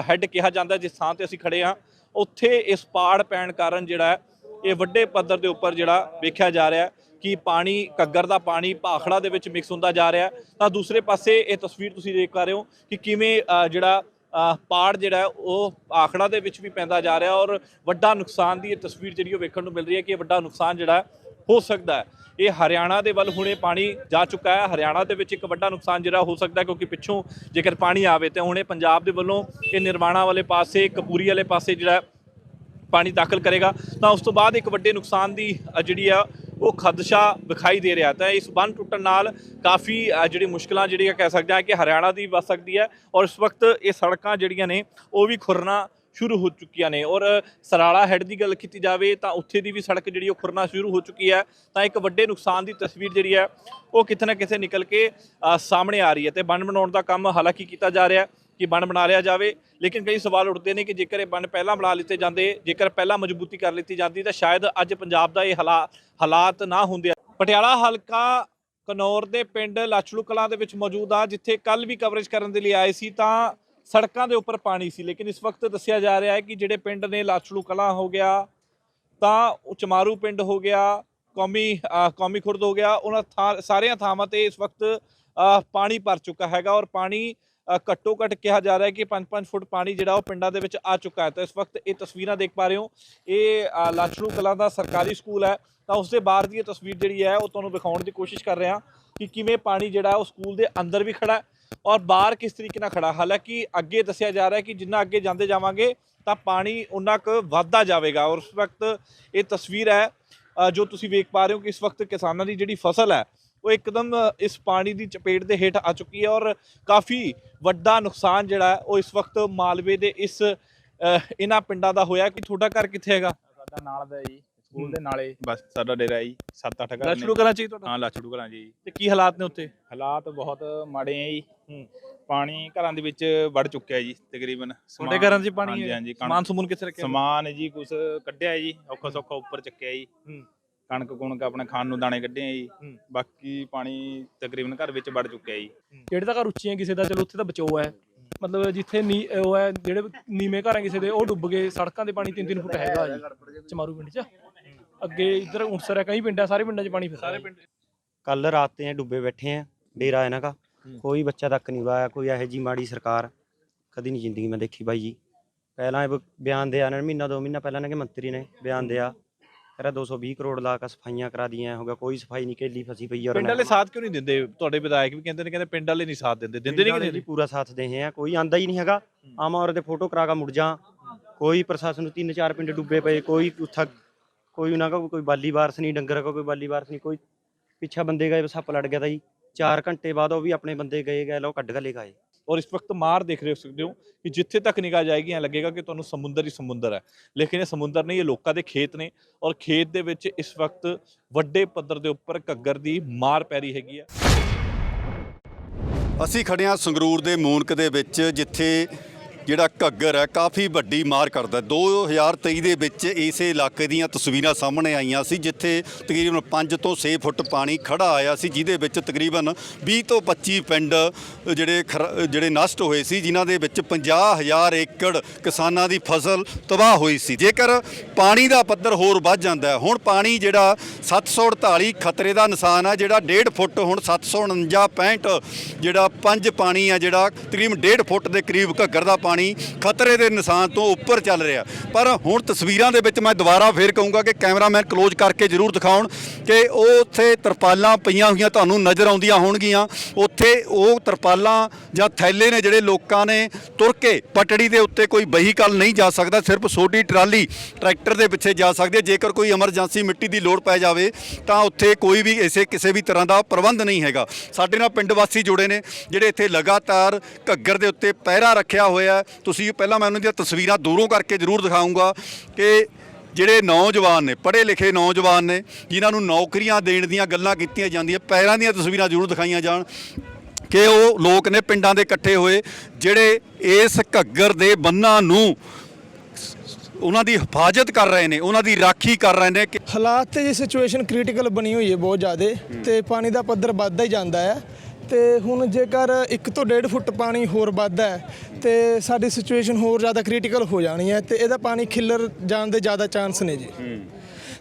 ਹੈੱਡ ਕਿਹਾ ਜਾਂਦਾ, ਜਿਸ ਥਾਂ ਤੇ ਅਸੀਂ ਖੜੇ ਹਾਂ, ਉੱਥੇ ਇਸ ਪਾੜ ਪੈਣ ਕਾਰਨ ਜਿਹੜਾ ਇਹ ਵੱਡੇ ਪੱਧਰ ਦੇ ਉੱਪਰ ਜਿਹੜਾ ਵੇਖਿਆ ਜਾ ਰਿਹਾ ਕਿ ਪਾਣੀ, ਘੱਗਰ ਦਾ ਪਾਣੀ ਭਾਖੜਾ ਦੇ ਵਿੱਚ ਮਿਕਸ ਹੁੰਦਾ ਜਾ ਰਿਹਾ ਤਾਂ ਦੂਸਰੇ ਪਾਸੇ ਇਹ ਤਸਵੀਰ ਤੁਸੀਂ ਦੇਖ ਪਾ ਰਹੇ ਹੋ ਕਿ ਕਿਵੇਂ ਜਿਹੜਾ ਪਾੜ ਜਿਹੜਾ ਉਹ ਆਖੜਾ ਦੇ ਵਿੱਚ ਵੀ ਪੈਂਦਾ ਜਾ ਰਿਹਾ ਔਰ ਵੱਡਾ ਨੁਕਸਾਨ ਦੀ ਇਹ ਤਸਵੀਰ ਜਿਹੜੀ ਉਹ ਵੇਖਣ ਨੂੰ ਮਿਲ ਰਹੀ ਹੈ ਕਿ ਵੱਡਾ ਨੁਕਸਾਨ ਜਿਹੜਾ ਹੋ ਸਕਦਾ ਹੈ। ਇਹ ਹਰਿਆਣਾ ਦੇ ਵੱਲ ਹੁਣੇ ਪਾਣੀ ਜਾ ਚੁੱਕਾ ਹੈ। ਹਰਿਆਣਾ ਦੇ ਵਿੱਚ ਇੱਕ ਵੱਡਾ ਨੁਕਸਾਨ ਜਿਹੜਾ ਹੋ ਸਕਦਾ ਕਿਉਂਕਿ ਪਿੱਛੋਂ ਜੇਕਰ ਪਾਣੀ ਆਵੇ ਤੇ ਹੁਣੇ ਪੰਜਾਬ ਦੇ ਵੱਲੋਂ ਇਹ ਨਿਰਵਾਣਾ ਵਾਲੇ ਪਾਸੇ, ਕਪੂਰੀ ਵਾਲੇ ਪਾਸੇ ਜਿਹੜਾ ਪਾਣੀ ਦਾਖਲ ਕਰੇਗਾ। ਤਾਂ ਉਸ ਤੋਂ ਬਾਅਦ ਇੱਕ ਵੱਡੇ ਨੁਕਸਾਨ ਦੀ ਜਿਹੜੀ ਆ, ਉਹ ਖਦਸ਼ਾ ਵਿਖਾਈ ਦੇ ਰਿਹਾ ਤਾਂ ਇਸ ਬੰਨ ਟੁੱਟਣ ਨਾਲ ਕਾਫੀ ਜਿਹੜੀ ਮੁਸ਼ਕਲਾਂ ਜਿਹੜੀਆਂ ਕਹਿ ਸਕਦੇ ਹਾਂ ਕਿ ਹਰਿਆਣਾ ਦੀ ਵੱਸ ਸਕਦੀ ਹੈ। ਔਰ ਇਸ ਵਕਤ ਇਹ ਸੜਕਾਂ ਜਿਹੜੀਆਂ ਨੇ, ਉਹ ਵੀ ਖੁਰਨਾ ਸ਼ੁਰੂ ਹੋ ਚੁੱਕੀਆਂ ਨੇ। ਔਰ ਸਰਾਲਾ ਹੈੱਡ ਦੀ ਗੱਲ ਕੀਤੀ ਜਾਵੇ ਤਾਂ ਉੱਥੇ ਦੀ ਵੀ ਸੜਕ ਜਿਹੜੀ ਉਹ ਖੁਰਨਾ ਸ਼ੁਰੂ ਹੋ ਚੁੱਕੀ ਹੈ। ਤਾਂ ਇੱਕ ਵੱਡੇ ਨੁਕਸਾਨ ਦੀ ਤਸਵੀਰ ਜਿਹੜੀ ਹੈ, ਉਹ ਕਿਤੇ ਨਾ ਕਿਤੇ ਨਿਕਲ ਕੇ ਸਾਹਮਣੇ ਆ ਰਹੀ ਹੈ ਤੇ ਬਣ ਬਣਾਉਣ ਦਾ ਕੰਮ ਹਾਲਾਂਕਿ ਕੀਤਾ ਜਾ ਰਿਹਾ ਕਿ ਬਣ ਬਣਾ ਲਿਆ ਜਾਵੇ। ਲੇਕਿਨ ਕਈ ਸਵਾਲ ਉੱਠਦੇ ਨੇ ਕਿ ਜੇਕਰ ਇਹ ਬਣ ਪਹਿਲਾਂ ਬਣਾ ਲਿੱਤੇ ਜਾਂਦੇ, ਜੇਕਰ ਪਹਿਲਾਂ ਮਜ਼ਬੂਤੀ ਕਰ ਲਿੱਤੀ ਜਾਂਦੀ ਤਾਂ ਸ਼ਾਇਦ ਅੱਜ ਪੰਜਾਬ ਦਾ ਇਹ ਹਾਲਾ- ਹਾਲਾਤ ਨਾ ਹੁੰਦੇ। ਪਟਿਆਲਾ ਹਲਕਾ ਕਨੌਰ ਦੇ ਪਿੰਡ ਲਾਚੜੂ ਕਲਾਂ ਦੇ ਵਿੱਚ ਮੌਜੂਦ ਆ, ਜਿੱਥੇ ਕੱਲ ਵੀ ਕਵਰੇਜ ਕਰਨ ਦੇ ਲਈ ਆਏ ਸੀ ਤਾਂ ਸੜਕਾਂ ਦੇ ਉੱਪਰ ਪਾਣੀ ਸੀ ਲੇਕਿਨ ਇਸ ਵਕਤ ਦੱਸਿਆ ਜਾ ਰਿਹਾ ਹੈ ਕਿ ਜਿਹੜੇ ਪਿੰਡ ਨੇ ਲਾਚੜੂ ਕਲਾਂ ਹੋ ਗਿਆ ਤਾਂ ਉਹ ਚਮਾਰੂ ਪਿੰਡ ਹੋ ਗਿਆ ਕੌਮੀ ਕੌਮੀ ਖੁਰਦ ਹੋ ਗਿਆ ਉਹਨਾਂ ਥਾਂ ਸਾਰੀਆਂ ਥਾਵਾਂ ਤੇ ਇਸ ਵਕਤ ਪਾਣੀ ਭਰ ਚੁੱਕਾ ਹੈਗਾ ਔਰ ਪਾਣੀ ਘੱਟੋ ਘੱਟ ਕਿਹਾ ਜਾ ਰਿਹਾ ਹੈ ਕਿ 5-5 ਫੁੱਟ ਪਾਣੀ ਜਿਹੜਾ ਉਹ ਪਿੰਡਾਂ ਦੇ ਵਿੱਚ ਆ ਚੁੱਕਾ ਹੈ। ਤਾਂ ਇਸ ਵਕਤ ਇਹ ਤਸਵੀਰਾਂ ਦੇਖ ਪਾ ਰਹੇ ਹੋ ਇਹ ਅ, ਲਾਚੜੂ ਕਲਾਂ ਦਾ ਸਰਕਾਰੀ ਸਕੂਲ ਹੈ ਤਾਂ ਉਸ ਦੇ ਬਾਹਰ ਦੀ ਇਹ ਤਸਵੀਰ ਜਿਹੜੀ ਹੈ ਉਹ ਤੁਹਾਨੂੰ ਦਿਖਾਉਣ ਦੀ ਕੋਸ਼ਿਸ਼ ਕਰ ਰਿਹਾ ਕਿ ਕਿਵੇਂ ਪਾਣੀ ਜਿਹੜਾ ਉਹ ਸਕੂਲ ਦੇ ਅੰਦਰ ਵੀ ਖੜਾ ਹੈ ਔਰ ਬਾਹਰ ਕਿਸ ਤਰੀਕੇ ਨਾਲ ਖੜਾ? ਹਾਲਾਂਕਿ ਅੱਗੇ ਦੱਸਿਆ ਜਾ ਰਿਹਾ ਹੈ ਕਿ ਜਿੰਨਾ ਅੱਗੇ ਜਾਂਦੇ ਜਾਵਾਂਗੇ ਤਾਂ ਪਾਣੀ ਉਨਾ ਕੁ ਵੱਧਦਾ ਜਾਵੇਗਾ। ਔਰ ਉਸ ਵਕਤ ਇਹ ਤਸਵੀਰ ਹੈ ਜੋ ਤੁਸੀਂ ਵੇਖ ਪਾ ਰਹੇ ਹੋ ਕਿ ਇਸ ਵਕਤ ਕਿਸਾਨਾਂ ਦੀ ਜਿਹੜੀ ਫਸਲ ਹੈ ਉਹ ਇੱਕਦਮ ਇਸ ਪਾਣੀ ਦੀ ਚਪੇਟ ਦੇ ਹੇਠ ਆ ਚੁੱਕੀ ਹੈ ਔਰ ਕਾਫੀ ਵੱਡਾ ਨੁਕਸਾਨ ਜਿਹੜਾ ਹੈ ਉਹ ਇਸ ਵਕਤ ਮਾਲਵੇ ਦੇ ਇਸ ਇਹਨਾਂ ਪਿੰਡਾਂ ਦਾ ਹੋਇਆ। ਕਿ ਤੁਹਾਡਾ ਘਰ ਕਿੱਥੇ ਹੈਗਾ? ਸਾਡਾ ਨਾਲ ਦਾ ਜੀ ਸਕੂਲ ਦੇ ਨਾਲੇ। ਬਸ ਸਾਡਾ ਡੇਰਾ ਜੀ 7-8 ਘਰ ਨੇ। ਲਾਚੜੂ ਕਲਾਂ ਚ ਹੀ ਤੁਹਾਡਾ? ਹਾਂ ਲਾਚੜੂ ਕਲਾਂ ਜੀ। ਤੇ ਕੀ ਹਾਲਾਤ ਨੇ ਉੱਥੇ? ਹਾਲਾਤ ਬਹੁਤ ਮਾੜੇ ਆ ਜੀ। ਪਾਣੀ ਘਰਾਂ ਦੇ ਵਿੱਚ ਵੜ ਚੁੱਕਿਆ ਜੀ ਤਕਰੀਬਨ ਤੁਹਾਡੇ ਘਰਾਂ 'ਚ ਪਾਣੀ ਹੈ? ਹਾਂਜੀ ਸਮਾਨ ਸਮੂਨ ਕਿੱਥੇ ਰੱਖਿਆ? ਸਮਾਨ ਜੀ ਕੁਛ ਕੱਢਿਆ ਜੀ ਔਖਾ ਸੌਖਾ ਉੱਪਰ ਚੱਕਿਆ ਜੀ। ਕਣਕ ਕੁਣਕ ਆਪਣੇ ਖਾਣ ਨੂੰ ਦਾਣੇ ਕੱਢੇ ਆ ਜੀ। ਬਾਕੀ ਪਾਣੀ ਤਕਰੀਬਨ ਘਰ ਵਿੱਚ ਵੜ ਚੁੱਕਿਆ ਜੀ। ਜਿਹੜੇ ਤਾਂ ਘਰ ਉੱਚੀਆਂ ਕਿਸੇ ਦਾ? ਚਲੋ ਉੱਥੇ ਤਾਂ ਬਚਾਓ ਹੈ। ਮਤਲਬ ਜਿੱਥੇ ਨੀ ਉਹ ਹੈ ਜਿਹੜੇ ਨੀਵੇਂ ਘਰ ਕਿਸੇ ਦੇ ਉਹ ਡੁੱਬ ਗਏ। ਸੜਕਾਂ ਤੇ ਪਾਣੀ 3-3 ਫੁੱਟ ਹੈਗਾ ਜੀ। ਚਮਾਰੂ ਪਿੰਡ 'ਚ। ਅੱਗੇ ਇੱਧਰ ਉਣਸਰ ਹੈ ਕਈ ਪਿੰਡ ਹੈ ਸਾਰੇ ਪਿੰਡਾਂ 'ਚ ਪਾਣੀ ਫਿਰ ਸਾਰੇ ਪਿੰਡ ਕੱਲ ਰਾਤ ਤੇ ਡੁੱਬੇ ਬੈਠੇ ਆ। ਡੇਰਾ ਇਹਨਾਂ ਦਾ। ਕੋਈ ਬੱਚਾ ਤੱਕ ਨਹੀਂ ਆਇਆ ਕੋਈ ਇਹੋ ਜੀ ਮਾੜੀ ਸਰਕਾਰ ਕਦੀ ਨਹੀਂ ਜ਼ਿੰਦਗੀ ਮੈਂ ਦੇਖੀ ਬਾਈ ਜੀ। ਪਹਿਲਾਂ ਇਹ ਬ- ਬਿਆਨ ਦਿਆ ਇਹਨਾਂ ਨੇ ਮਹੀਨਾ ਦੋ ਮਹੀਨਾ ਪਹਿਲਾਂ ਨੇ ਕਿ ਮੰਤਰੀ ਨੇ ਬਿਆਨ ਦਿਆ। ਕਰਾ 220 ਕਰੋੜ ਲਾ ਕੇ ਸਫਾਈਆਂ ਕਰਾ ਦੀਆਂ ਹੋ ਗਿਆ ਕੋਈ ਸਫ਼ਾਈ ਨਹੀਂ ਕੇਲੀ ਫਸੀ ਪਈ ਔਰ ਪਿੰਡ ਵਾਲੇ ਸਾਥ ਕਿਉਂ ਨਹੀਂ ਦਿੰਦੇ? ਤੁਹਾਡੇ ਵਿਧਾਇਕ ਵੀ ਕਹਿੰਦੇ ਨੇ ਕਹਿੰਦੇ ਪਿੰਡ ਵਾਲੇ ਨਹੀਂ ਸਾਥ ਦਿੰਦੇ ਦਿੰਦੇ ਨਹੀਂ ਜੀ ਕਿਤੇ? ਪੂਰਾ ਸਾਥ ਦੇ ਆ ਕੋਈ ਆਂਦਾ ਹੀ ਨਹੀਂ ਹੈਗਾ। ਆਮ ਔਰ ਦੇ ਫੋਟੋ ਕਰਾ ਕੇ ਮੁੜ ਜਾ। ਕੋਈ ਪ੍ਰਸ਼ਾਸਨ ਨੂੰ ਤਿੰਨ ਚਾਰ ਪਿੰਡ ਡੁੱਬੇ ਪਏ ਕੋਈ ਉੱਥਾ ਕੋਈ ਉਹਨਾਂ ਕੋ ਕੋਈ ਬਾਲੀ ਵਾਰਸ ਨਹੀਂ ਡੰਗਰ ਕੋ ਕੋਈ ਬਾਲੀ ਵਾਰਸ ਨਹੀਂ ਕੋਈ ਪਿੱਛਾ ਬੰਦੇ ਗਏ ਸੱਪ ਲੜ ਗਿਆ ਤਾ ਜੀ 4 ਘੰਟੇ ਬਾਅਦ ਉਹ ਵੀ ਆਪਣੇ ਬੰਦੇ ਗਏ ਗਏ ਲੋ ਕੱਢ ਕੇ ਲੈ ਗਏ। ਔਰ ਇਸ ਵਕਤ ਮਾਰ ਦੇਖ ਰਹੇ ਹੋ ਸਕਦੇ ਹੋ ਕਿ ਜਿੱਥੇ ਤੱਕ ਨਿਗਾਹ ਜਾਏਗੀ ਐ ਲੱਗੇਗਾ ਕਿ ਤੁਹਾਨੂੰ ਸਮੁੰਦਰ ਹੀ ਸਮੁੰਦਰ ਹੈ। ਲੇਕਿਨ ਇਹ ਸਮੁੰਦਰ ਨਹੀਂ ਇਹ ਲੋਕਾਂ ਦੇ ਖੇਤ ਨੇ ਔਰ ਖੇਤ ਦੇ ਵਿੱਚ ਇਸ ਵਕਤ ਵੱਡੇ ਪੱਧਰ ਦੇ ਉੱਪਰ ਘੱਗਰ ਦੀ ਮਾਰ ਪੈ ਰਹੀ ਹੈਗੀ ਆ ਅਸੀਂ ਖੜੇ ਹਾਂ ਸੰਗਰੂਰ ਦੇ ਮੂਨਕ ਦੇ ਵਿੱਚ ਜਿੱਥੇ ਜਿਹੜਾ ਘੱਗਰ ਹੈ, ਕਾਫੀ ਵੱਡੀ ਮਾਰ ਕਰਦਾ ਹੈ। 2023 ਦੇ ਵਿੱਚ ਇਸੇ ਇਲਾਕੇ ਦੀਆਂ ਤਸਵੀਰਾਂ ਸਾਹਮਣੇ ਆਈਆਂ ਸੀ, ਜਿੱਥੇ ਤਕਰੀਬਨ 5 ਤੋਂ 6 ਫੁੱਟ ਪਾਣੀ ਖੜਾ ਆਇਆ ਸੀ, ਜਿਹਦੇ ਵਿੱਚ ਤਕਰੀਬਨ 20 ਤੋਂ 25 ਪਿੰਡ ਜਿਹੜੇ ਖਰ- ਜਿਹੜੇ ਨਸ਼ਟ ਹੋਏ ਸੀ, ਜਿਨ੍ਹਾਂ ਦੇ ਵਿੱਚ 50000 ਏਕੜ ਕਿਸਾਨਾਂ ਦੀ ਫਸਲ ਤਬਾਹ ਹੋਈ ਸੀ ਜੇਕਰ ਪਾਣੀ ਦਾ ਪੱਧਰ ਹੋਰ ਵੱਧ ਜਾਂਦਾ ਹੁਣ ਪਾਣੀ ਜਿਹੜਾ 748 ਖਤਰੇ ਦਾ ਨਿਸ਼ਾਨ ਹੈ, ਜਿਹੜਾ 1.5 ਫੁੱਟ, ਹੁਣ 749 65 ਜਿਹੜਾ ਪੰਜ ਪਾਣੀ ਆ ਜਿਹੜਾ ਤਕਰੀਬਨ 1.5 ਫੁੱਟ ਦੇ ਕਰੀਬ ਘੱਗਰ ਦਾ ਪਾਣੀ ਖਤਰੇ ਦੇ ਨਿਸ਼ਾਨ ਤੋਂ ਉੱਪਰ ਚੱਲ ਰਿਹਾ। ਪਰ ਹੁਣ ਤਸਵੀਰਾਂ ਦੇ ਵਿੱਚ ਮੈਂ ਦੁਬਾਰਾ ਫੇਰ ਕਹੂੰਗਾ ਕਿ ਕੈਮਰਾਮੈਨ ਕਲੋਜ਼ ਕਰਕੇ ਜ਼ਰੂਰ ਦਿਖਾਉਣ ਕਿ ਉਹ ਉੱਥੇ ਤਰਪਾਲਾਂ ਪਈਆਂ ਹੋਈਆਂ ਤੁਹਾਨੂੰ ਨਜ਼ਰ ਆਉਂਦੀਆਂ ਹੋਣਗੀਆਂ। ਉੱਥੇ ਉਹ ਤਰਪਾਲਾਂ ਜਾਂ ਥੈਲੇ ਨੇ ਜਿਹੜੇ ਲੋਕਾਂ ਨੇ ਤੁਰ ਕੇ ਪਟੜੀ ਦੇ ਉੱਤੇ ਕੋਈ ਵਹੀਕਲ ਨਹੀਂ ਜਾ ਸਕਦਾ, ਸਿਰਫ ਛੋਟੀ ਟਰਾਲੀ ਟਰੈਕਟਰ ਦੇ ਪਿੱਛੇ ਜਾ ਸਕਦੀ ਹੈ। ਜੇਕਰ ਕੋਈ ਐਮਰਜੈਂਸੀ ਮਿੱਟੀ ਦੀ ਲੋੜ ਪੈ ਜਾਵੇ, ਤਾਂ ਉੱਥੇ ਕੋਈ ਵੀ ਇਸੇ ਕਿਸੇ ਵੀ ਤਰ੍ਹਾਂ ਦਾ ਪ੍ਰਬੰਧ ਨਹੀਂ ਹੈਗਾ। ਸਾਡੇ ਨਾਲ ਪਿੰਡ ਵਾਸੀ ਜੁੜੇ ਨੇ, ਜਿਹੜੇ ਇੱਥੇ ਲਗਾਤਾਰ ਘੱਗਰ ਦੇ ਉੱਤੇ ਪਹਿਰਾ ਰੱਖਿਆ ਹੋਇਆ ਹੈ। ਤੁਸੀਂ ਪਹਿਲਾਂ ਮੈਂ ਉਹਨਾਂ ਦੀਆਂ ਤਸਵੀਰਾਂ ਦੂਰੋਂ ਕਰਕੇ ਜ਼ਰੂਰ ਦਿਖਾਊਂਗਾ ਕਿ ਜਿਹੜੇ ਨੌਜਵਾਨ ਨੇ ਪੜ੍ਹੇ ਲਿਖੇ ਨੌਜਵਾਨ ਨੇ ਜਿਨ੍ਹਾਂ ਨੂੰ ਨੌਕਰੀਆਂ ਦੇਣ ਦੀਆਂ ਗੱਲਾਂ ਕੀਤੀਆਂ ਜਾਂਦੀਆਂ ਪੈਰਾਂ ਦੀਆਂ ਤਸਵੀਰਾਂ ਜ਼ਰੂਰ ਦਿਖਾਈਆਂ ਜਾਣ ਕਿ ਉਹ ਲੋਕ ਨੇ ਪਿੰਡਾਂ ਦੇ ਇਕੱਠੇ ਹੋਏ ਜਿਹੜੇ ਇਸ ਘੱਗਰ ਦੇ ਬੰਨਾਂ ਨੂੰ ਉਹਨਾਂ ਦੀ ਹਿਫਾਜ਼ਤ ਕਰ ਰਹੇ ਨੇ ਉਹਨਾਂ ਦੀ ਰਾਖੀ ਕਰ ਰਹੇ ਨੇ ਕਿ ਹਾਲਾਤ ਤੇ ਜੀ ਸਿਚੁਏਸ਼ਨ ਕ੍ਰਿਟੀਕਲ ਬਣੀ ਹੋਈ ਹੈ ਬਹੁਤ ਜ਼ਿਆਦਾ ਤੇ ਪਾਣੀ ਦਾ ਪੱਧਰ ਵੱਧਦਾ ਹੀ ਜਾਂਦਾ ਹੈ ਤੇ ਹੁਣ ਜੇਕਰ 1 ਤੋਂ 1.5 ਫੁੱਟ ਪਾਣੀ ਹੋਰ ਵੱਧਦਾ ਹੈ ਤੇ ਸਾਡੀ ਸਿਚੁਏਸ਼ਨ ਹੋਰ ਜ਼ਿਆਦਾ ਕ੍ਰਿਟੀਕਲ ਹੋ ਜਾਣੀ ਹੈ ਤੇ ਇਹਦਾ ਪਾਣੀ ਖਿੱਲਰ ਜਾਣ ਦੇ ਜ਼ਿਆਦਾ ਚਾਂਸ ਨੇ ਜੀ।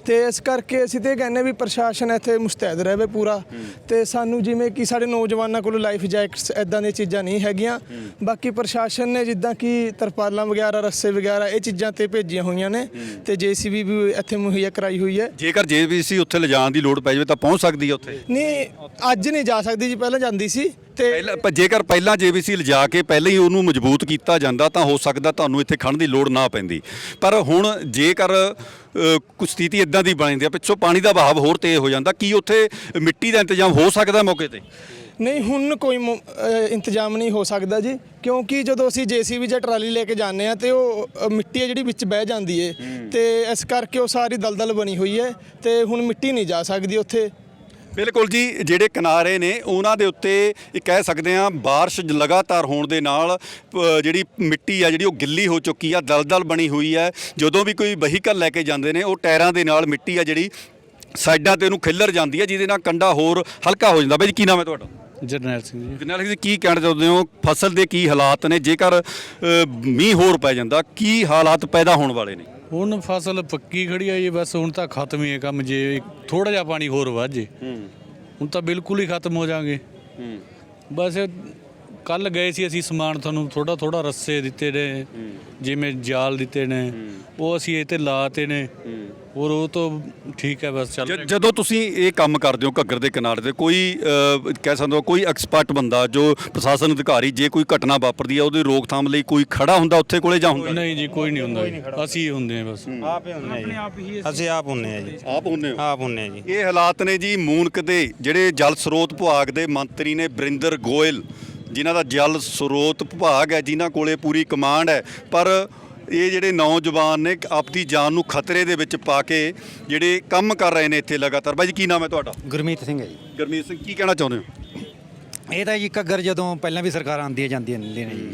ਤੇ ਇਸ ਕਰਕੇ ਅਸੀਂ ਤੇ ਕਹਿੰਦੇ ਵੀ ਪ੍ਰਸ਼ਾਸਨ ਇੱਥੇ ਮੁਸਤੈਦ ਰਹੇ ਪੂਰਾ। ਤੇ ਸਾਨੂੰ ਜਿਵੇਂ ਕਿ ਸਾਡੇ ਨੌਜਵਾਨਾਂ ਕੋਲ ਲਾਈਫ ਜੈਕਟਸ ਐਦਾਂ ਦੀਆਂ ਚੀਜ਼ਾਂ ਨਹੀਂ ਹੈਗੀਆਂ। ਬਾਕੀ ਪ੍ਰਸ਼ਾਸਨ ਨੇ ਜਿੱਦਾਂ ਕਿ ਤਰਪਾਲਾਂ ਵਗੈਰਾ ਰੱਸੇ ਵਗੈਰਾ ਇਹ ਚੀਜ਼ਾਂ ਤੇ ਭੇਜੀਆਂ ਹੋਈਆਂ ਨੇ ਤੇ ਜੀਸੀਬੀ ਵੀ ਇੱਥੇ ਮੁਹੱਈਆ ਕਰਾਈ ਹੋਈ ਹੈ। ਜੇਕਰ ਜੇਬੀਸੀ ਉੱਥੇ ਲਿਜਾਣ ਦੀ ਲੋੜ ਪੈ ਜਾਵੇ ਤਾਂ ਪਹੁੰਚ ਸਕਦੀ ਹੈ ਉੱਥੇ? ਨਹੀਂ ਅੱਜ ਨਹੀਂ ਜਾ ਸਕਦੀ ਜੀ ਪਹਿਲਾਂ ਜਾਂਦੀ ਸੀ ਤੇ ਪਹਿਲਾਂ ਜੇਕਰ ਪਹਿਲਾਂ ਜੇਬੀਸੀ ਲਿਜਾ ਕੇ ਪਹਿਲਾਂ ਹੀ ਉਹਨੂੰ ਮਜ਼ਬੂਤ ਕੀਤਾ ਜਾਂਦਾ ਤਾਂ ਹੋ ਸਕਦਾ ਤੁਹਾਨੂੰ ਇੱਥੇ ਖੜਨ ਦੀ ਲੋੜ ਨਾ ਪੈਂਦੀ। ਪਰ ਹੁਣ ਜੇਕਰ ਕੁਝ ਸਥਿਤੀ ਇਦਾਂ ਦੀ ਬਣਦੀ ਆ ਪਿੱਛੋਂ ਪਾਣੀ ਦਾ ਵਹਾਅ ਹੋਰ ਤੇਜ਼ ਹੋ ਜਾਂਦਾ ਕੀ ਉੱਥੇ ਮਿੱਟੀ ਦਾ ਇੰਤਜ਼ਾਮ ਹੋ ਸਕਦਾ ਮੌਕੇ ਤੇ? ਨਹੀਂ ਹੁਣ ਕੋਈ ਮੌ- ਅਹ ਇੰਤਜ਼ਾਮ ਨਹੀਂ ਹੋ ਸਕਦਾ ਜੀ ਕਿਉਂਕਿ ਜਦੋਂ ਅਸੀਂ ਜੀਸੀਬੀ ਜਾਂ ਟਰਾਲੀ ਲੈ ਕੇ ਜਾਂਦੇ ਆ ਤੇ ਉਹ ਮਿੱਟੀ ਹੈ ਜਿਹੜੀ ਵਿੱਚ ਬਹਿ ਜਾਂਦੀ ਏ ਤੇ ਇਸ ਕਰਕੇ ਉਹ ਸਾਰੀ ਦਲਦਲ ਬਣੀ ਹੋਈ ਹੈ ਤੇ ਹੁਣ ਮਿੱਟੀ ਨਹੀਂ ਜਾ ਸਕਦੀ ਉੱਥੇ। ਬਿਲਕੁਲ ਜੀ ਜਿਹੜੇ ਕਿਨਾਰੇ ਨੇ ਉਹਨਾਂ ਦੇ ਉੱਤੇ ਇਹ ਕਹਿ ਸਕਦੇ ਆ بارش ਲਗਾਤਾਰ ਹੋਣ ਦੇ ਨਾਲ ਅ, ਜਿਹੜੀ ਮਿੱਟੀ ਆ ਜਿਹੜੀ ਉਹ ਗਿੱਲੀ ਹੋ ਚੁੱਕੀ ਆ ਦਲਦਲ ਬਣੀ ਹੋਈ ਹੈ ਜਦੋਂ ਵੀ ਕੋਈ ਵਹੀਕਲ ਲੈ ਕੇ ਜਾਂਦੇ ਨੇ ਉਹ ਟਾਇਰਾਂ ਦੇ ਨਾਲ ਮਿੱਟੀ ਆ ਜਿਹੜੀ ਸਾਈਡਾਂ ਤੇ ਇਹਨੂੰ ਖਿੱਲਰ ਜਾਂਦੀ ਹੈ ਜਿਹਦੇ ਨਾਲ ਕੰਡਾ ਹੋਰ ਹਲਕਾ ਹੋ ਜਾਂਦਾ ਬਾਈ ਜੀ ਕੀ ਨਾਮ ਹੈ ਤੁਹਾਡਾ ਜਰਨੈਲ ਸਿੰਘ ਜੀ ਜਰਨੈਲ ਜੀ ਕੀ ਕਹਿਣਾ ਚਾਹੁੰਦੇ ਹੋ ਫਸਲ ਦੇ ਕੀ ਹਾਲਾਤ ਨੇ ਜੇਕਰ ਅ, ਮੀਂਹ ਹੋਰ ਪੈ ਜਾਂਦਾ ਕੀ ਹਾਲਾਤ ਪੈਦਾ ਹੋਣ ਵਾਲੇ ਨੇ ਹੁਣ ਫਸਲ ਪੱਕੀ ਖੜੀ ਆ ਜੀ ਬਸ ਹੁਣ ਤਾਂ ਖਤਮ ਹੀ ਹੈ ਕੰਮ ਜੇ ਥੋੜਾ ਜਿਹਾ ਪਾਣੀ ਹੋਰ ਵੱਧ ਜੇ ਹੁਣ ਤਾਂ ਬਿਲਕੁਲ ਹੀ ਖਤਮ ਹੋ ਜਾਾਂਗੇ ਬਸ ਕੱਲ ਗਏ ਸੀ ਅਸੀਂ ਸਮਾਨ ਤੁਹਾਨੂੰ ਥੋੜਾ ਥੋੜਾ ਰੱਸੇ ਦਿੱਤੇ ਨੇ ਜਿਵੇਂ ਜਾਲ ਦਿੱਤੇ ਨੇ ਉਹ ਅਸੀਂ ਇਹ ਤੇ ਲਾਤੇ ਨੇ। ਔਰ ਉਹ ਤੋਂ ਠੀਕ ਹੈ ਬਸ ਚੱਲ ਜ- ਜਦੋਂ ਤੁਸੀਂ ਇਹ ਕੰਮ ਕਰਦੇ ਹੋ ਘੱਗਰ ਦੇ ਕਿਨਾਰੇ ਤੇ ਕੋਈ ਕਹਿ ਸਕਦੇ ਹੋ ਕੋਈ ਐਕਸਪਰਟ ਬੰਦਾ ਜੋ ਪ੍ਰਸ਼ਾਸਨ ਅਧਿਕਾਰੀ ਜੇ ਕੋਈ ਘਟਨਾ ਵਾਪਰਦੀ ਹੈ ਉਹਦੀ ਰੋਕਥਾਮ ਲਈ ਕੋਈ ਖੜਾ ਹੁੰਦਾ ਉੱਥੇ ਕੋਲੇ ਜਾਂ ਹੁੰਦਾ? ਨਹੀਂ ਜੀ ਕੋਈ ਨਹੀਂ ਹੁੰਦਾ ਜੀ। ਅਸੀਂ ਹੀ ਹੁੰਦੇ ਹਾਂ ਬਸ। ਆਪ ਹੀ ਹੁੰਨੇ ਜੀ। ਅਸੀਂ ਆਪ ਹੁੰਨੇ ਆ ਜੀ। ਆਪ ਹੁੰਨੇ ਹੋ? ਆਪ ਹੁੰਨੇ ਆ ਜੀ। ਇਹ ਹਾਲਾਤ ਨੇ ਜੀ ਮੂਨਕ ਦੇ ਜਿਹੜੇ ਜਲ ਸਰੋਤ ਵਿਭਾਗ ਦੇ ਮੰਤਰੀ ਨੇ ਬਰਿੰਦਰ ਗੋਇਲ ਜਿਨ੍ਹਾਂ ਦਾ ਜਲ ਸਰੋਤ ਵਿਭਾਗ ਹੈ ਜਿਨ੍ਹਾਂ ਕੋਲੇ ਪੂਰੀ ਕਮਾਂਡ ਹੈ ਪਰ ਇਹ ਜਿਹੜੇ ਨੌਜਵਾਨ ਨੇ ਆਪਦੀ ਜਾਨ ਨੂੰ ਖਤਰੇ ਦੇ ਵਿੱਚ ਪਾ ਕੇ ਜਿਹੜੇ ਕੰਮ ਕਰ ਰਹੇ ਨੇ ਇੱਥੇ ਲਗਾਤਾਰ। ਬਾਈ ਜੀ ਕੀ ਨਾਮ ਹੈ ਤੁਹਾਡਾ? ਗੁਰਮੀਤ ਸਿੰਘ ਹੈ ਜੀ। ਗਰਮੀਤ ਸਿੰਘ ਕੀ ਕਹਿਣਾ ਚਾਹੁੰਦੇ ਹੋ? ਇਹ ਤਾਂ ਜੀ ਘੱਗਰ ਜਦੋਂ ਪਹਿਲਾਂ ਵੀ ਸਰਕਾਰਾਂ ਆਉਂਦੀਆਂ ਜਾਂਦੀਆਂ ਨੇ ਜੀ।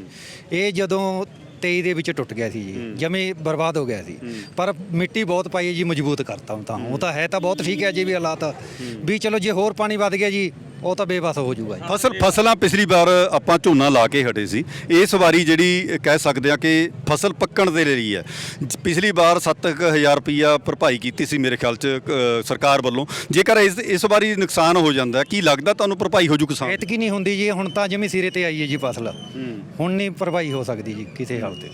ਇਹ ਜਦੋਂ 23 ਦੇ ਵਿੱਚ ਟੁੱਟ ਗਿਆ ਸੀ ਜੀ ਜਮੇ ਬਰਬਾਦ ਹੋ ਗਿਆ ਸੀ। ਪਰ ਮਿੱਟੀ ਬਹੁਤ ਪਾਈ ਹੈ ਜੀ ਮਜ਼ਬੂਤ ਕਰਤਾ ਹੁਣ ਤਾਂ। ਉਹ ਤਾਂ ਹੈ ਤਾਂ ਬਹੁਤ ਠੀਕ ਹੈ ਜੀ ਵੀ ਹਾਲਾਤ। ਵੀ ਚਲੋ ਜੇ ਹੋਰ ਪਾਣੀ ਵੱਧ ਗਿਆ ਜੀ ਉਹ ਤਾਂ ਬੇਬਸ ਹੋ ਜਾਊਗਾ ਜੀ। ਫਸਲ ਫਸਲਾਂ ਪਿਛਲੀ ਵਾਰ ਆਪਾਂ ਝੋਨਾ ਲਾ ਕੇ ਹਟੇ ਸੀ। ਇਸ ਵਾਰੀ ਜਿਹੜੀ ਕਹਿ ਸਕਦੇ ਆ ਕਿ ਫਸਲ ਪੱਕਣ ਦੇ ਲਈ ਹੈ। ਜ- ਪਿਛਲੀ ਵਾਰ 7000 ਰੁਪਈਆ ਭਰਪਾਈ ਕੀਤੀ ਸੀ ਮੇਰੇ ਖਿਆਲ ਚ ਅ, ਸਰਕਾਰ ਵੱਲੋਂ। ਜੇਕਰ ਇਸ ਇਸ ਵਾਰੀ ਨੁਕਸਾਨ ਹੋ ਜਾਂਦਾ ਹੈ, ਕੀ ਲੱਗਦਾ ਤੁਹਾਨੂੰ ਭਰਪਾਈ ਹੋ ਜੂ ਕਿਸਾਨ? ਐਤਕੀ ਨਹੀਂ ਹੁੰਦੀ ਜੀ ਹੁਣ ਤਾਂ ਜਮੀ ਸਿਰੇ ਤੇ ਆਈ ਹੈ ਜੀ ਫਸਲ। ਹੁਣ ਨਹੀਂ ਭਰਵਾਈ ਹੋ ਸਕਦੀ ਜੀ ਕਿਸੇ ਹਾਲ ਤੇ।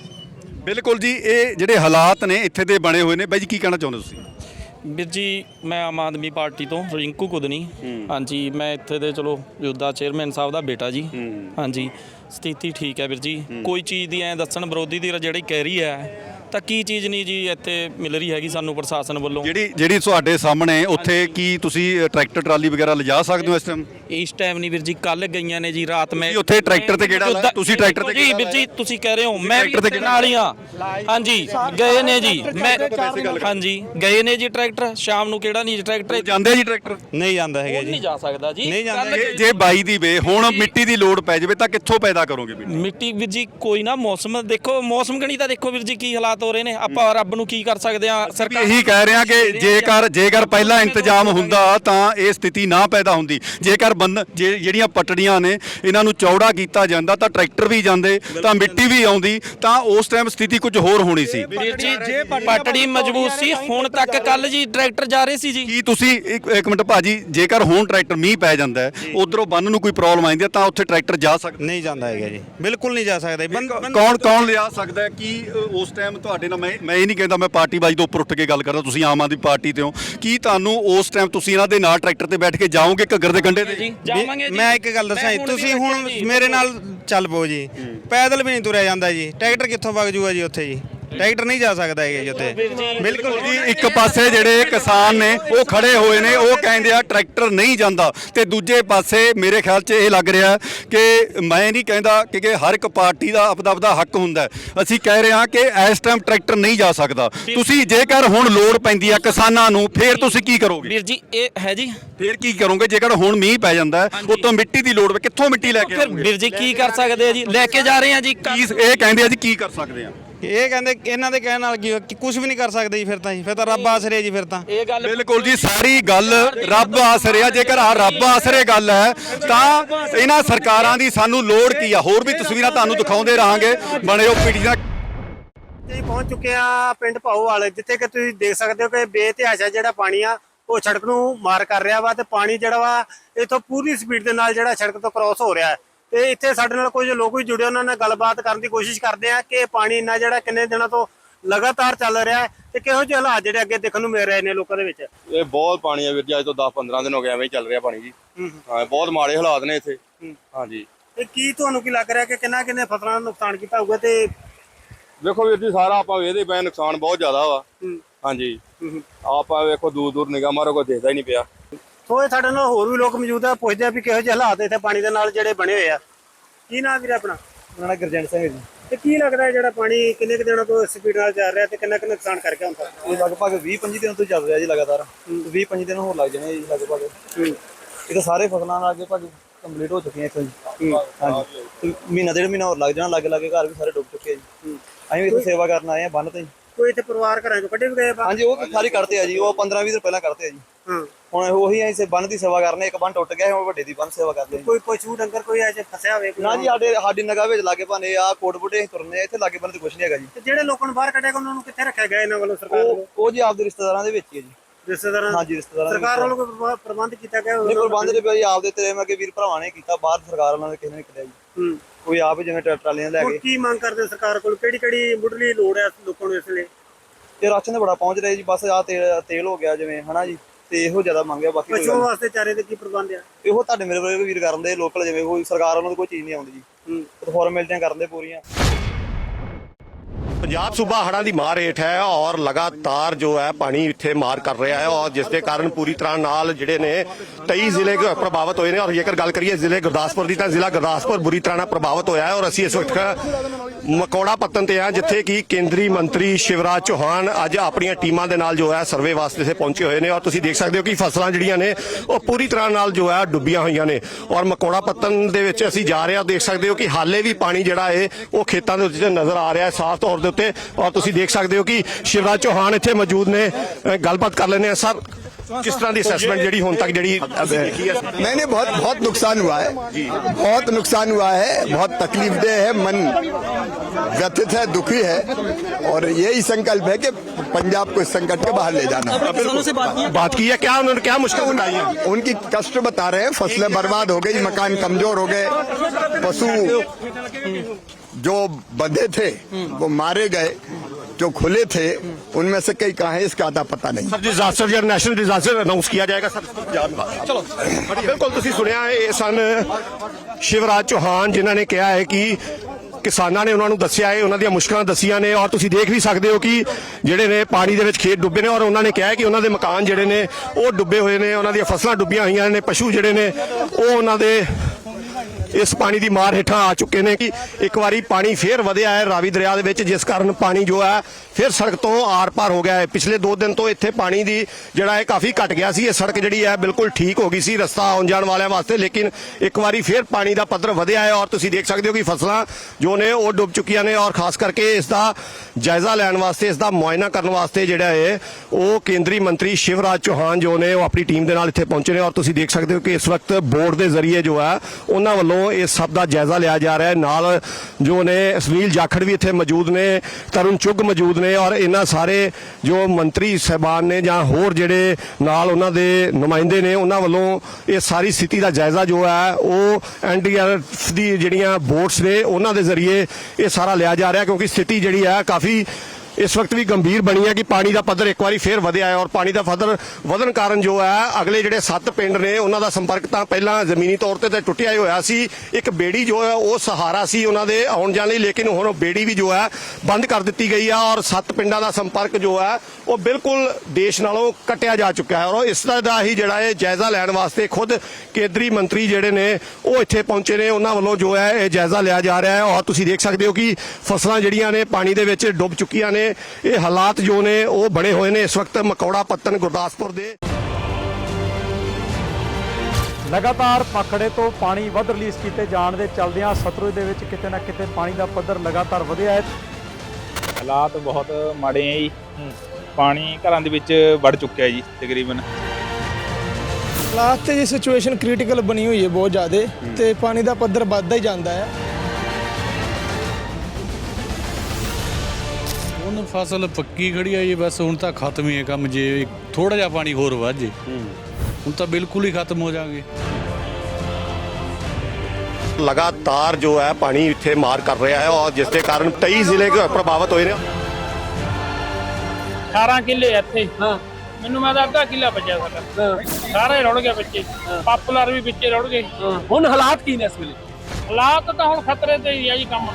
ਬਿਲਕੁਲ ਜੀ ਇਹ ਜਿਹੜੇ ਹਾਲਾਤ ਨੇ ਇੱਥੇ ਦੇ ਬਣੇ ਹੋਏ ਨੇ। ਬਾਈ ਜੀ ਕੀ ਕਹਿਣਾ ਚਾਹੁੰਦੇ ਤੁਸੀਂ? ਵੀਰ ਜੀ ਮੈਂ ਆਮ ਆਦਮੀ ਪਾਰਟੀ ਤੋਂ ਰਿੰਕੂ ਕੁਦਨੀ। ਹਾਂਜੀ ਮੈਂ ਇੱਥੇ ਦੇ ਚਲੋ ਯੋਧਾ ਚੇਅਰਮੈਨ ਸਾਹਿਬ ਦਾ ਬੇਟਾ ਜੀ। ਹਾਂਜੀ ਸਥਿਤੀ ਠੀਕ ਹੈ ਵੀਰ ਜੀ। ਕੋਈ ਚੀਜ਼ ਦੀ ਐ ਦੱਸਣ ਵਿਰੋਧੀ ਦੀ ਜਿਹੜੀ ਕਹਿ ਰਹੀ ਹੈ ਤਾਂ ਕੀ ਚੀਜ਼ ਨਹੀਂ ਜੀ ਇੱਥੇ ਮਿਲ ਰਹੀ ਹੈਗੀ ਸਾਨੂੰ ਪ੍ਰਸ਼ਾਸਨ ਵੱਲੋਂ? ਜਿਹੜੀ ਜਿਹੜੀ ਤੁਹਾਡੇ ਸਾਹਮਣੇ ਉੱਥੇ ਕੀ ਤੁਸੀਂ ਟਰੈਕਟਰ ਟਰਾਲੀ ਵਗੈਰਾ ਲਿਜਾ ਸਕਦੇ ਹੋ ਇਸ ਟਾਈਮ ਇਸ ਟਾਈਮ ਨਹੀਂ ਵੀਰ ਜੀ ਕੱਲ ਗਈਆਂ ਨੇ ਜੀ ਰਾਤ ਮੈਂ ਉੱਥੇ ਟਰੈਕਟਰ ਤੇ ਕਿਹੜਾ ਲਾਇਆ? ਤੁਸੀਂ ਟਰੈਕਟਰ ਤੇ ਜੀ ਵੀਰ ਜੀ? ਤੁਸੀਂ ਕਹਿ ਰਹੇ ਹੋ ਮੈਂ ਵੀ ਟਰੈਕਟਰ ਤੇ ਨਾਲ ਹੀ ਹਾਂਜੀ ਗਏ ਨੇ ਜੀ ਮੈਂ ਹਾਂਜੀ। ਗਏ ਨੇ ਜੀ ਟਰੈਕਟਰ ਸ਼ਾਮ ਨੂੰ ਕਿਹੜਾ ਨਹੀਂ ਟਰੈਕਟਰ? ਜਾਂਦੇ ਜੀ ਟਰੈਕਟਰ? ਨਹੀਂ ਜਾਂਦਾ ਹੈਗਾ ਨਹੀਂ ਜੀ। ਜਾ ਸਕਦਾ ਜੀ। ਨਹੀਂ ਜਾਂਦਾ ਕੱਲ੍ਹ ਜੇ- ਜੇ ਬਾਈ ਦੀ ਵੇ ਹੁਣ ਮਿੱਟੀ ਦੀ ਲੋੜ ਪੈ ਜਾਵੇ ਤਾਂ ਕਿੱਥੋਂ ਪੈਦਾ ਕਰੋਗੇ ਮਿੱਟੀ ਮਿੱਟੀ ਵੀਰ ਜੀ ਕੋਈ ਨਾ ਮੌਸਮ ਦੇਖੋ ਮੌਸਮ ਗਣੀ ਤਾਂ ਦੇਖੋ ਵੀਰ ਜੀ ਕੀ ਹਾਲਾਤ ਹੋ ਰਹੇ ਨੇ? ਆਪਾਂ ਰੱਬ ਨੂੰ ਕੀ ਕਰ ਸਕਦੇ ਆ ਵੀ ਇਹੀ ਕਹਿ ਰਹੇ ਕਿ ਜੇਕਰ ਜੇਕਰ ਪਹਿਲਾਂ ਇੰਤਜ਼ਾਮ ਹੁੰਦਾ ਤਾਂ ਇਹ ਸਥਿਤੀ ਨਾ ਪੈਦਾ ਹੁੰਦੀ। ਜੇਕਰ ਬੰਨ ਜੇ- ਜਿਹੜੀਆਂ ਪਟੜੀਆਂ ਨੇ ਇਹਨਾਂ ਨੂੰ ਚੌੜਾ ਕੀਤਾ ਜਾਂਦਾ ਤਾਂ ਟਰੈਕਟਰ ਵੀ ਜਾਂਦੇ ਤਾਂ ਮਿੱਟੀ ਵੀ ਆਉਂਦੀ ਤਾਂ ਉਸ ਟਾਈਮ ਸਥਿਤੀ ਕੁਝ ਹੋਰ ਹੋਣੀ ਸੀ। ਵੀਰ ਜੀ ਪਟੜੀ ਮਜ਼ਬੂਤ ਸੀ ਹੁਣ ਤੱਕ ਕੱਲ ਜੀ ਟਰੈਕਟਰ ਜਾ ਰਹੇ ਸੀ ਜੀ। ਕੀ ਤੁਸੀਂ ਇੱਕ ਇੱਕ ਮਿੰਟ ਭਾਜੀ ਜੇਕਰ ਹੁਣ ਟਰੈਕਟਰ ਮੀਂਹ ਪੈ ਜਾਂਦਾ ਹੈ ਉਧਰੋਂ ਬੰਨ ਨੂੰ ਕੋਈ ਪ੍ਰੋਬਲਮ ਆਉਂਦੀ ਹੈ ਤਾਂ ਉੱਥੇ ਟਰੈਕਟਰ ਜਾ ਸਕਦਾ ਨਹੀਂ ਜਾਂਦਾ ਹੈਗਾ ਜੀ। ਬਿਲਕੁਲ ਨਹੀਂ ਜਾ ਸਕਦਾ ਜੀ। ਬੰਦ- ਬੰਦ- ਕੌਣ ਕੌਣ ਲਿਆ ਸਕਦਾ ਹੈ ਕਿ ਅ, ਉਸ ਟਾਈਮ ਤੁਹਾਡੇ ਨਾਲ ਮੈਂ ਮੈਂ ਇਹ ਨਹੀਂ ਕਹਿੰਦਾ ਮੈਂ ਪਾਰਟੀ ਬਾਜੀ ਤੋਂ ਉੱਪਰ ਉੱਠ ਕੇ ਗੱਲ ਕਰਦਾ ਤੁਸੀਂ ਆਮ ਆਦਮੀ ਪਾਰਟੀ ਤੇ ਹੋ। ਕੀ ਤੁਹਾਨੂੰ ਉਸ ਟਾਈਮ ਤੁਸੀਂ ਇਹਨਾਂ ਦੇ ਨਾਲ ਟਰੈਕਟਰ ਤੇ ਬੈਠ ਕੇ ਜਾਓਗੇ ਘੱਗਰ ਦੇ ਕੰਢੇ ਤੇ? ਜੀ ਜਾਵਾਂਗੇ ਜੀ। ਮੈਂ ਇੱਕ ਗੱਲ ਦੱਸਾਂ ਜੀ, ਤੁਸੀਂ ਹੁਣ। ਮੇਰੇ ਨਾਲ ਚੱਲ ਪਓ ਜੀ। ਪੈਦਲ ਵੀ ਨਹੀਂ ਤੁਰਿਆ ਜਾਂਦਾ ਜੀ। ਟਰੈਕਟਰ ਕਿੱਥੋਂ ਵਗ ਜੂਗਾ ਜੀ ਉੱਥੇ ਜੀ? ਟਰੈਕਟਰ ਨਹੀਂ ਜਾ ਸਕਦਾ ਹੈਗਾ ਜੀ ਉੱਥੇ। ਬਿਲਕੁਲ ਜੀ ਇੱਕ ਪਾਸੇ ਜਿਹੜੇ ਕਿਸਾਨ ਨੇ ਉਹ ਖੜੇ ਹੋਏ ਨੇ ਉਹ ਕਹਿੰਦੇ ਆ ਟਰੈਕਟਰ ਨਹੀਂ ਜਾਂਦਾ। ਤੇ ਦੂਜੇ ਪਾਸੇ ਮੇਰੇ ਖਿਆਲ 'ਚ ਇਹ ਲੱਗ ਰਿਹਾ ਕਿ ਮੈਂ ਨਹੀਂ ਕਹਿੰਦਾ ਕਿ ਹਰ ਇੱਕ ਪਾਰਟੀ ਦਾ ਆਪਦਾ ਆਪਦਾ ਹੱਕ ਹੁੰਦਾ। ਅਸੀਂ ਕਹਿ ਰਹੇ ਹਾਂ ਕਿ ਇਸ ਟਾਈਮ ਟਰੈਕਟਰ ਨਹੀਂ ਜਾ ਸਕਦਾ। ਤੁਸੀਂ ਜੇਕਰ ਹੁਣ ਲੋੜ ਪੈਂਦੀ ਆ ਕਿਸਾਨਾਂ ਨੂੰ ਫੇਰ ਤੁਸੀਂ ਕੀ ਕਰੋਗੇ? ਵੀਰ ਜੀ ਇਹ ਹੈ ਜੀ। ਫੇਰ ਕੀ ਕਰੋਗੇ? ਜੇਕਰ ਹੁਣ ਮੀਂਹ ਪੈ ਜਾਂਦਾ ਹੈ ਉਤੋਂ ਮਿੱਟੀ ਦੀ ਲੋੜ ਪਏ ਕਿੱਥੋਂ ਮਿੱਟੀ ਲੈ ਕੇ ਫਿਰ ਆਓਗੇ? ਵੀਰ ਜੀ ਕੀ ਕਰ ਸਕਦੇ ਆ ਜੀ? ਲੈ ਕੇ ਜਾ ਰਹੇ ਆ ਜੀ। ਕੀ ਇਹ ਕਹਿੰਦੇ ਆ ਜੀ ਕੀ ਕਰ ਸਕਦੇ ਆ? ਇਹ ਕਹਿੰਦੇ ਇਹਨਾਂ ਦੇ ਕਹਿਣ ਨਾਲ ਕੀ ਕੁਝ ਵੀ ਨਹੀਂ ਕਰ ਸਕਦੇ ਜੀ ਫਿਰ ਤਾਂ ਜੀ। ਫਿਰ ਤਾਂ ਰੱਬ ਆਸਰੇ ਜੀ ਫਿਰ ਤਾਂ। ਇਹ ਗੱਲ ਬਿਲਕੁਲ ਜੀ ਸਾਰੀ ਗੱਲ ਰੱਬ ਆਸਰੇ ਆ। ਜੇਕਰ ਆ ਰੱਬ ਆਸਰੇ ਗੱਲ ਹੈ ਤਾਂ ਇਹਨਾਂ ਸਰਕਾਰਾਂ ਦੀ ਸਾਨੂੰ ਲੋੜ ਕੀ ਆ? ਹੋਰ ਵੀ ਤਸਵੀਰਾਂ ਤੁਹਾਨੂੰ ਦਿਖਾਉਂਦੇ ਰਹਾਂਗੇ। ਬਣਿਓ ਪੀਟੀ ਦਾ ਅਸੀਂ ਪਹੁੰਚ ਚੁੱਕੇ ਆ ਪਿੰਡ ਭਾਊਵਾਲ ਜਿੱਥੇ ਕਿ ਤੁਸੀਂ ਦੇਖ ਸਕਦੇ ਹੋ ਕਿ ਬੇਇਤਿਹਾਸਾ ਜਿਹੜਾ ਪਾਣੀ ਆ ਉਹ ਸੜਕ ਨੂੰ ਮਾਰ ਕਰ ਰਿਹਾ ਵਾ ਤੇ ਪਾਣੀ ਜਿਹੜਾ ਵਾ ਇਥੋਂ ਪੂਰੀ ਸਪੀਡ ਦੇ ਨਾਲ ਜਿਹੜਾ ਸੜਕ ਤੋਂ ਕ੍ਰਾਸ ਹੋ ਰਿਹਾ ਹੈ। ਤੇ ਇੱਥੇ ਸਾਡੇ ਨਾਲ ਕੁਝ ਲੋਕ ਵੀ ਜੁੜੇ ਉਹਨਾਂ ਨਾਲ ਗੱਲਬਾਤ ਕਰਨ ਦੀ ਕੋਸ਼ਿਸ਼ ਕਰਦੇ ਆ ਕਿ ਪਾਣੀ ਇੰਨਾ ਜਿਹੜਾ ਕਿੰਨੇ ਦਿਨਾਂ ਤੋਂ ਲਗਾਤਾਰ ਚੱਲ ਰਿਹਾ ਹੈ ਤੇ ਕਿਹੋ ਜਿਹੇ ਹਾਲਾਤ ਜਿਹੜੇ ਅੱਗੇ ਦੇਖਣ ਨੂੰ ਮਿਲ ਰਹੇ ਨੇ ਲੋਕਾਂ ਦੇ ਵਿੱਚ? ਇਹ ਬਹੁਤ ਪਾਣੀ ਹੈ ਵੀਰ ਜੀ ਅੱਜ ਤੋਂ 10 15 ਦਿਨ ਹੋ ਗਏ ਐਵੇਂ ਹੀ ਚੱਲ ਰਿਹਾ ਪਾਣੀ ਜੀ। ਹਾਂ ਬਹੁਤ ਮਾੜੇ ਹਾਲਾਤ ਨੇ ਇੱਥੇ। ਹਾਂਜੀ। ਤੇ ਕੀ ਤੁਹਾਨੂੰ ਕੀ ਲੱਗ ਰਿਹਾ ਕਿ ਕਿੰਨਾ ਕਿੰਨੇ ਫਸਲਾਂ ਨੂੰ ਨੁਕਸਾਨ ਕੀਤਾ ਹੋਊਗਾ ਤੇ ਵੇਖੋ ਵੀਰ ਜੀ ਸਾਰਾ ਆਪਾਂ ਪਏ ਹਾਂ, ਨੁਕਸਾਨ ਬਹੁਤ ਜ਼ਿਆਦਾ ਵਾ। ਹਾਂਜੀ। ਆਪਾਂ ਵੇਖੋ ਦੂਰ ਦੂਰ ਨਿਗਾਹ ਮਾਰੋ ਕੋਈ ਦੇਖਦਾ ਹੀ ਨਹੀਂ ਪਿਆ। ਸੋ ਇਹ ਸਾਡੇ ਨਾਲ ਹੋਰ ਵੀ ਲੋਕ ਮੌਜੂਦ ਆ ਪੁੱਛਦੇ ਆ ਵੀ ਕਿਹੋ ਜਿਹੇ ਹਾਲਾਤ ਇੱਥੇ ਪਾਣੀ ਦੇ ਨਾਲ ਜਿਹੜੇ ਬਣੇ ਹੋਏ ਆ। ਕੀ ਨਾਮ ਵੀਰ ਆਪਣਾ? ਮੇਰਾ ਗੁਰਜੰਟ ਸਿੰਘ ਜੀ। ਤੇ ਕੀ ਲੱਗਦਾ ਹੈ ਜਿਹੜਾ ਪਾਣੀ ਕਿੰਨੇ ਕੁ ਦਿਨਾਂ ਤੋਂ ਸਪੀਡ ਨਾਲ ਚੱਲ ਰਿਹਾ ਤੇ ਕਿੰਨਾ ਕੁ ਨੁਕਸਾਨ ਕਰ ਗਿਆ ਹੁਣ ਤੱਕ? ਇਹ ਲਗਭਗ 20 25 ਦਿਨ ਤੋਂ ਚੱਲ ਰਿਹਾ ਜੀ ਲਗਾਤਾਰ। 20 25 ਦਿਨ ਹੋਰ ਲੱਗ ਜਾਣੇ ਜੀ ਲਗਭਗ। ਇਹ ਤਾਂ ਸਾਰੇ ਫਸਲਾਂ ਨਾਲ ਅੱਗੇ ਭਾਜੀ ਕੰਪਲੀਟ ਹੋ ਚੁੱਕੀਆਂ ਇੱਥੋਂ ਜੀ। ਹਾਂਜੀ। ਮਹੀਨਾ ਡੇਢ ਮਹੀਨਾ ਹੋਰ ਲੱਗ ਜਾਣਾ ਲੱਗੇ ਲੱਗੇ ਘਰ ਵੀ ਸਾਰੇ ਡੁੱਬ ਚੁੱਕੇ ਆ ਜੀ। ਅਸੀਂ ਵੀ ਇੱਥੇ ਸੇਵਾ ਕਰਨ ਆਏ ਆ ਬੰਨ ਤੇ। ਕੋਈ ਇੱਥੇ ਪਰਿਵਾਰ ਘਰਾਂ ਚੋਂ ਕੱਢੇ ਵੀ ਗਏ ਆ ਬਾਹਰ? ਹਾਂਜੀ ਉਹ ਤਾਂ ਸਾਰੇ ਕਰਤੇ ਆ ਜੀ ਉਹ 15 20 ਦਿਨ ਪਹਿਲਾਂ ਕਰਤੇ ਆ ਜੀ। ਹੁਣ ਉਹੀ ਅਸੀਂ ਬੰਨ ਦੀ ਸੇਵਾ ਕਰਨੇ ਇੱਕ ਬੰਨ ਟੁੱਟ ਗਿਆ ਹੁਣ ਵੱਡੇ ਦੀ ਬੰਨ ਸੇਵਾ ਕਰਦੇ ਕੋਈ ਪਸ਼ੂ ਡੰਗਰ ਕੋਈ ਐ ਫਸਿਆ ਹੋਵੇ ਨਾ ਜੀ ਸਾਡੇ ਸਾਡੀ ਨਗਾਹ ਵਿੱਚ ਲਾਗੇ ਭਾਨੇ ਆ ਕੋਟ ਬੁੱਢੇ ਤੁਰਨੇ ਆ, ਇੱਥੇ ਲਾਗੇ ਬੰਨ ਤੇ ਕੁਝ ਨਹੀਂ ਹੈਗਾ ਜੀ। ਜਿਹੜੇ ਲੋਕਾਂ ਨੂੰ ਬਾਹਰ ਕੱਢਿਆ ਗਿਆ ਉਹਨਾਂ ਨੂੰ ਕਿੱਥੇ ਰੱਖਿਆ ਗਿਆ ਇਹਨਾਂ ਵੱਲੋਂ ਸਰਕਾਰ ਉਹ ਉਹ ਜੀ ਆਪਦੇ ਰਿਸ਼ਤੇਦਾਰਾਂ ਦੇ ਵਿੱਚ ਹੀ ਹੈ ਜੀ। ਰਿਸ਼ਤੇਦਾਰਾਂ ਹਾਂਜੀ ਰਿਸ਼ਤੇਦਾਰਾਂ ਦੇ ਸਰਕਾਰ। ਵੱਲੋਂ ਕੋਈ ਪ੍ਰਬੰਧ ਕੀਤਾ ਗਿਆ ਨਹੀਂ ਪ੍ਰਬੰਧ ਦੇ ਭਾਈ ਆਪਦੇ ਤੇ ਮੈਂ ਕਿ ਵੀਰ ਭਰਾਵਾਂ ਨੇ ਕੀਤਾ ਬਾਹਰ ਸਰਕਾਰ ਉਹਨਾਂ ਕਿਸੇ ਨੇ ਨਹੀਂ ਕਰਿਆ ਜੀ। ਹੂੰ। ਕੋਈ ਆਪ ਜਿਵੇਂ ਟਰੈ- ਟਰਾਲੀਆਂ ਲੈ ਹੁਣ ਕੇ। ਕੀ ਮੰਗ ਕਰਦੇ ਹੋ ਸਰਕਾਰ ਕੋਲ? ਕਿਹੜੀ ਕਿਹੜੀ ਮੁੱਢਲੀ ਲੋੜ ਹੈ ਲੋਕਾਂ ਨੂੰ ਇਸ ਲਈ? ਤੇ ਰਾਸ਼ਨ ਤੇ ਬੜਾ ਪਹੁੰਚ ਰਿਹਾ ਜੀ ਬਸ ਆ ਤੇਲ ਤੇਲ ਹੋ ਗਿਆ ਜਿਵੇਂ ਹਨਾ ਜੀ। ਤੇ ਇਹੋ ਜ਼ਿਆਦਾ ਮੰਗਿਆ ਬਾਕੀ ਕੋਈ ਗੱਲ ਪਸ਼ੂਆਂ ਨਹੀਂ। ਵਾਸਤੇ ਚਾਰੇ ਦੇ ਕੀ ਪ੍ਰਬੰਧ ਆ? ਇਹੋ ਤੁਹਾਡੇ ਮੇਰੇ ਵਰਗੇ ਵੀਰ ਕਰਨ ਦੇ ਲੋਕਲ ਜਿਵੇਂ ਕੋਈ ਸਰਕਾਰ ਵੱਲੋਂ ਤਾਂ ਕੋਈ ਚੀਜ਼ ਨਹੀਂ ਆਉਂਦੀ ਜੀ। ਹੂੰ। ਫਾਰਮੈਲਿਟੀਆਂ ਕਰਨ ਦੇ ਪੂਰੀਆਂ। ਪੰਜਾਬ ਸੂਬਾ ਹੜ੍ਹਾਂ ਦੀ ਮਾਰ ਹੇਠ ਹੈ ਔਰ ਲਗਾਤਾਰ ਜੋ ਹੈ ਪਾਣੀ ਇੱਥੇ ਮਾਰ ਕਰ ਰਿਹਾ ਹੈ ਔਰ ਜਿਸ ਦੇ ਕਾਰਨ ਪੂਰੀ ਤਰ੍ਹਾਂ ਨਾਲ ਜਿਹੜੇ ਨੇ 23 ਜ਼ਿਲ੍ਹੇ ਪ੍ਰਭਾਵਿਤ ਹੋਏ ਨੇ ਔਰ ਜੇਕਰ ਗੱਲ ਕਰੀਏ ਜ਼ਿਲ੍ਹੇ ਗੁਰਦਾਸਪੁਰ ਦੀ ਤਾਂ ਜ਼ਿਲ੍ਹਾ ਗੁਰਦਾਸਪੁਰ ਬੁਰੀ ਤਰ੍ਹਾਂ ਨਾਲ ਪ੍ਰਭਾਵਿਤ ਹੋਇਆ ਹੈ ਔਰ ਅਸੀਂ ਇਸ ਵਕਤ ਮਕੌੜਾ ਪੱਤਨ ਤੇ ਆ ਜਿੱਥੇ ਕਿ ਕੇਂਦਰੀ ਮੰਤਰੀ ਸ਼ਿਵਰਾਜ ਚੌਹਾਨ ਅੱਜ ਆਪਣੀਆਂ ਟੀਮਾਂ ਦੇ ਨਾਲ ਜੋ ਹੈ ਸਰਵੇ ਵਾਸਤੇ ਇੱਥੇ ਪਹੁੰਚੇ ਹੋਏ ਨੇ ਔਰ ਤੁਸੀਂ ਦੇਖ ਸਕਦੇ ਹੋ ਕਿ ਫਸਲਾਂ ਜਿਹੜੀਆਂ ਨੇ ਉਹ ਪੂਰੀ ਤਰ੍ਹਾਂ ਨਾਲ ਜੋ ਹੈ ਡੁੱਬੀਆਂ ਹੋਈਆਂ ਨੇ ਔਰ ਮਕੌੜਾ ਪੱਤਨ ਦੇ ਵਿੱਚ ਅਸੀਂ ਜਾ ਰਹੇ ਹਾਂ, ਦੇਖ ਸਕਦੇ ਹੋ ਕਿ ਹਾਲੇ ਵੀ ਪਾਣੀ ਜਿਹੜਾ ਹੈ ਉਹ ਖੇਤਾਂ ਦੇ ਉੱਤੇ ਨਜ਼ਰ ਆ ਰਿਹਾ ਹੈ, ਸਾਫ਼ ਤੌਰ ਦੇ ਉੱਤੇ ਔਰ ਤੁਸੀਂ ਦੇਖ ਸਕਦੇ ਹੋ ਕਿ ਸ਼ਿਵਰਾਜ ਚੌਹਾਨ ਇੱਥੇ ਮੌਜੂਦ ਨੇ। ਗੱਲਬਾਤ ਕਰ ਲੈਂਦੇ ਆ ਸਰ ਕਿਸ ਤਰ੍ਹਾਂ ਦੀ ਅਸੈਸਮੈਂਟ ਜਿਹੜੀ ਹੁਣ ਤੱਕ ਜਿਹੜੀ ਅ, ਦੇਖੀ ਹੈ मैंने बहुत बहुत नुकसान हुआ है बहुत नुकसान हुआ है बहुत तकलीफ दे है मन व्यथित है दुखी है और यही संकल्प है कि पंजाब को इस संकट के बाहर ले जाना बात की है क्या उन्होंने क्या मुश्किल बताई है उनकी कष्ट बता रहे हैं फसलें बर्बाद हो गई मकान कमजोर हो गए पशु जो बंधे थे वो मारे गए जो खुले थे उनमें से कई कहाँ है इसका आता पता नहीं ਸਰ ਡਿਜ਼ਾਸਟਰ ਜਾਂ ਨੈਸ਼ਨਲ ਡਿਜ਼ਾਸਟਰ ਅਨਾਉਂਸ ਕੀਤਾ ਜਾਏਗਾ ਸਰ ਚਲੋ ਬਿਲਕੁਲ ਤੁਸੀਂ ਸੁਣਿਆ ਹੈ, ਇਹ ਸਨ ਸ਼ਿਵਰਾਜ ਚੌਹਾਨ ਜਿਨ੍ਹਾਂ ਨੇ ਕਿਹਾ ਹੈ ਕਿ ਕਿਸਾਨਾਂ ਨੇ ਉਹਨਾਂ ਨੂੰ ਦੱਸਿਆ ਹੈ ਉਹਨਾਂ ਦੀਆਂ ਮੁਸ਼ਕਲਾਂ ਦੱਸੀਆਂ ਨੇ ਔਰ ਤੁਸੀਂ ਦੇਖ ਵੀ ਸਕਦੇ ਹੋ ਕਿ ਜਿਹੜੇ ਨੇ ਪਾਣੀ ਦੇ ਵਿੱਚ ਖੇਤ ਡੁੱਬੇ ਨੇ ਔਰ ਉਹਨਾਂ ਨੇ ਕਿਹਾ ਹੈ ਕਿ ਉਹਨਾਂ ਦੇ ਮਕਾਨ ਜਿਹੜੇ ਨੇ ਉਹ ਡੁੱਬੇ ਹੋਏ ਨੇ ਉਹਨਾਂ ਦੀਆਂ ਫਸਲਾਂ ਡੁੱਬੀਆਂ ਹੋਈਆਂ ਨੇ ਪਸ਼ੂ ਜਿਹੜੇ ਨੇ ਉਹ ਉਹਨਾਂ ਦੇ ਇਸ ਪਾਣੀ ਦੀ ਮਾਰ ਹੇਠਾਂ ਆ ਚੁੱਕੇ ਨੇ ਕਿ ਇੱਕ ਵਾਰੀ ਪਾਣੀ ਫੇਰ ਵਧਿਆ ਹੈ ਰਾਵੀ ਦਰਿਆ ਦੇ ਵਿੱਚ, ਜਿਸ ਕਾਰਨ ਪਾਣੀ ਜੋ ਹੈ ਫਿਰ ਸੜਕ ਤੋਂ ਆਰ-ਪਾਰ ਹੋ ਗਿਆ ਹੈ। ਪਿਛਲੇ 2 ਦਿਨ ਤੋਂ ਇੱਥੇ ਪਾਣੀ ਦੀ ਜਿਹੜਾ ਹੈ ਕਾਫੀ ਘਟ ਗਿਆ ਸੀ। ਇਹ ਸੜਕ ਜਿਹੜੀ ਹੈ ਬਿਲਕੁਲ ਠੀਕ ਹੋ ਗਈ ਸੀ, ਰਸਤਾ ਆਉਣ ਜਾਣ ਵਾਲਿਆਂ ਵਾਸਤੇ, ਲੇਕਿਨ ਇੱਕ ਵਾਰੀ ਫੇਰ ਪਾਣੀ ਦਾ ਪੱਧਰ ਵਧਿਆ ਹੈ ਔਰ ਤੁਸੀਂ ਦੇਖ ਸਕਦੇ ਹੋ ਕਿ ਫਸਲਾਂ ਜੋ ਨੇ ਉਹ ਡੁੱਬ ਚੁੱਕੀਆਂ ਨੇ ਔਰ ਖਾਸ ਕਰਕੇ ਇਸ ਦਾ ਜਾਇਜ਼ਾ ਲੈਣ ਵਾਸਤੇ ਇਸ ਦਾ ਮੁਆਇਨਾ ਕਰਨ ਵਾਸਤੇ ਜਿਹੜਾ ਹੈ, ਉਹ ਕੇਂਦਰੀ ਮੰਤਰੀ ਸ਼ਿਵਰਾਜ ਚੌਹਾਨ ਜੋ ਨੇ, ਉਹ ਆਪਣੀ ਟੀਮ ਦੇ ਨਾਲ ਇੱਥੇ ਪਹੁੰਚੇ ਨੇ ਔਰ ਤੁਸੀਂ ਦੇਖ ਸਕਦੇ ਹੋ ਕਿ ਇਸ ਵਕਤ ਬੋਰਡ ਦੇ ਜ਼ਰੀਏ ਜੋ ਹੈ, ਉਹਨਾਂ ਵੱਲੋਂ ਇਸ ਸਭ ਦਾ ਜਾਇਜ਼ਾ ਲਿਆ ਜਾ ਰਿਹਾ ਹੈ। ਨਾਲ ਜੋ ਨੇ ਸੁਨੀਲ ਜਾਖੜ ਵੀ ਇੱਥੇ ਮੌਜੂਦ ਨੇ, ਤਰੁਣ ਚੁੱਗ ਮੌਜੂਦ ਨੇ ਔਰ ਇਹਨਾਂ ਸਾਰੇ ਜੋ ਮੰਤਰੀ ਸਹਿਬਾਨ ਨੇ ਜਾਂ ਹੋਰ ਜਿਹੜੇ ਨਾਲ ਉਹਨਾਂ ਦੇ ਨੁਮਾਇੰਦੇ ਨੇ, ਉਹਨਾਂ ਵੱਲੋਂ ਇਹ ਸਾਰੀ ਸਥਿਤੀ ਦਾ ਜਾਇਜ਼ਾ ਜੋ ਹੈ, ਉਹ ਐਨਡੀਆਰਐਫ ਦੀ ਜਿਹੜੀਆਂ ਬੋਟਸ ਨੇ, ਉਹਨਾਂ ਦੇ ਜ਼ਰੀਏ ਇਹ ਸਾਰਾ ਲਿਆ ਜਾ ਰਿਹਾ ਕਿਉਂਕਿ ਸਥਿਤੀ ਜਿਹੜੀ ਹੈ, ਕਾਫੀ Duffy ਇਸ ਵਕਤ ਵੀ ਗੰਭੀਰ ਬਣੀ ਹੈ ਕਿ ਪਾਣੀ ਦਾ ਪੱਧਰ ਇੱਕ ਵਾਰੀ ਫੇਰ ਵਧਿਆ ਹੈ ਔਰ ਪਾਣੀ ਦਾ ਪੱਧਰ ਵਧਣ ਕਾਰਨ ਜੋ ਹੈ, ਅਗਲੇ ਜਿਹੜੇ ਸੱਤ ਪਿੰਡ ਨੇ, ਉਹਨਾਂ ਦਾ ਸੰਪਰਕ ਤਾਂ ਪਹਿਲਾਂ ਜ਼ਮੀਨੀ ਤੌਰ ਤੇ ਤਾਂ ਟੁੱਟਿਆ ਹੀ ਹੋਇਆ ਸੀ। ਇੱਕ ਬੇੜੀ ਜੋ ਹੈ, ਉਹ ਸਹਾਰਾ ਸੀ ਉਹਨਾਂ ਦੇ ਆਉਣ ਜਾਣ ਲਈ, ਲੇਕਿਨ ਹੁਣ ਉਹ ਬੇੜੀ ਵੀ ਜੋ ਹੈ, ਬੰਦ ਕਰ ਦਿੱਤੀ ਗਈ ਹੈ ਔਰ ਸੱਤ ਪਿੰਡਾਂ ਦਾ ਸੰਪਰਕ ਜੋ ਹੈ, ਉਹ ਬਿਲਕੁਲ ਦੇਸ਼ ਨਾਲੋਂ ਕੱਟਿਆ ਜਾ ਚੁੱਕਾ ਹੈ। ਔਰ ਇਸ ਦਾ ਦਾ ਹੀ ਜਿਹੜਾ ਇਹ ਜਾਇਜ਼ਾ ਲੈਣ ਵਾਸਤੇ ਖੁਦ ਕੇਂਦਰੀ ਮੰਤਰੀ ਜਿਹੜੇ ਨੇ, ਉਹ ਇੱਥੇ ਪਹੁੰਚੇ ਨੇ। ਉਹਨਾਂ ਵੱਲੋਂ ਜੋ ਹੈ, ਇਹ ਜਾਇਜ਼ਾ ਲਿਆ ਜਾ ਰਿਹਾ ਹੈ। ਔਰ ਤੁਸੀਂ ਦੇਖ ਸਕਦੇ ਹੋ ਕਿ ਫਸਲਾਂ ਜਿਹੜੀਆਂ ਨੇ, ਪਾਣੀ ਦੇ ਵਿੱਚ ਡੁੱਬ ਚੁੱਕੀਆਂ ਨੇ। ਇਹ ਹਾਲਾਤ ਜੋ ਨੇ ਉਹ ਬਣੇ ਹੋਏ ਨੇ ਇਸ ਵਕਤ ਮਕੌੜਾ ਪੱਤਨ ਗੁਰਦਾਸਪੁਰ ਦੇ। ਲਗਾਤਾਰ ਪਖੜੇ ਤੋਂ ਪਾਣੀ ਵੱਧ ਰਿਲੀਜ਼ ਕੀਤੇ ਜਾਣ ਦੇ ਚੱਲਦਿਆਂ ਸਤਲੁਜ ਦੇ ਵਿੱਚ ਕਿਤੇ ਨਾ ਕਿਤੇ ਪਾਣੀ ਦਾ ਪੱਧਰ ਲਗਾਤਾਰ ਵਧਿਆ ਹੈ। ਹਾਲਾਤ ਬਹੁਤ ਮਾੜੇ ਆ ਜੀ। ਪਾਣੀ ਘਰਾਂ ਦੇ ਵਿੱਚ ਵੜ ਚੁੱਕਿਆ ਜੀ ਤਕਰੀਬਨ। ਹਾਲਾਤ ਤੇ ਜੀ ਸਿਚੁਏਸ਼ਨ ਕ੍ਰਿਟੀਕਲ ਬਣੀ ਹੋਈ ਹੈ ਬਹੁਤ ਜ਼ਿਆਦਾ ਤੇ ਪਾਣੀ ਦਾ ਪੱਧਰ ਵੱਧਦਾ ਹੀ ਜਾਂਦਾ ਹੈ। ਹੁਣ ਫਸਲ ਪੱਕੀ ਖੜੀ ਆ ਜੀ ਬਸ ਹੁਣ ਤਾਂ ਖਤਮ ਹੀ ਹੈ ਕੰਮ ਜੇ ਥੋੜਾ ਜਿਹਾ ਪਾਣੀ ਹੋਰ ਵੱਧ ਜੇ। ਹੁਣ ਤਾਂ ਬਿਲਕੁਲ ਹੀ ਖਤਮ ਹੋ ਜਾਾਂਗੇ ਲਗਾਤਾਰ ਜੋ ਹੈ ਪਾਣੀ ਇੱਥੇ ਮਾਰ ਕਰ ਰਿਹਾ ਹੈ ਔਰ ਜਿਸ ਦੇ ਕਾਰਨ 23 ਜ਼ਿਲ੍ਹੇ ਕ- ਪ੍ਰਭਾਵਿਤ ਹੋਏ ਨੇ। 18 ਕਿੱਲੇ ਇੱਥੇ। ਹਾਂ। ਮੈਨੂੰ ਮੈਂ ਤਾਂ ਅੱਧਾ ਕਿੱਲਾ ਬਚਿਆ ਸਾਡਾ। ਸਾਰੇ ਰੁੜ ਗਏ ਬੱਚੇ। ਪਾਪੂਲਰ ਵੀ ਵਿੱਚੇ ਰੁੜ ਗਏ। ਹੁਣ ਹਾਲਾਤ ਕੀ ਨੇ ਇਸ ਵੇਲੇ? ਹਾਲਾਤ ਤਾਂ ਹੁਣ ਖਤਰੇ ਤੇ ਹੀ ਆ ਜੀ ਕੰਮ।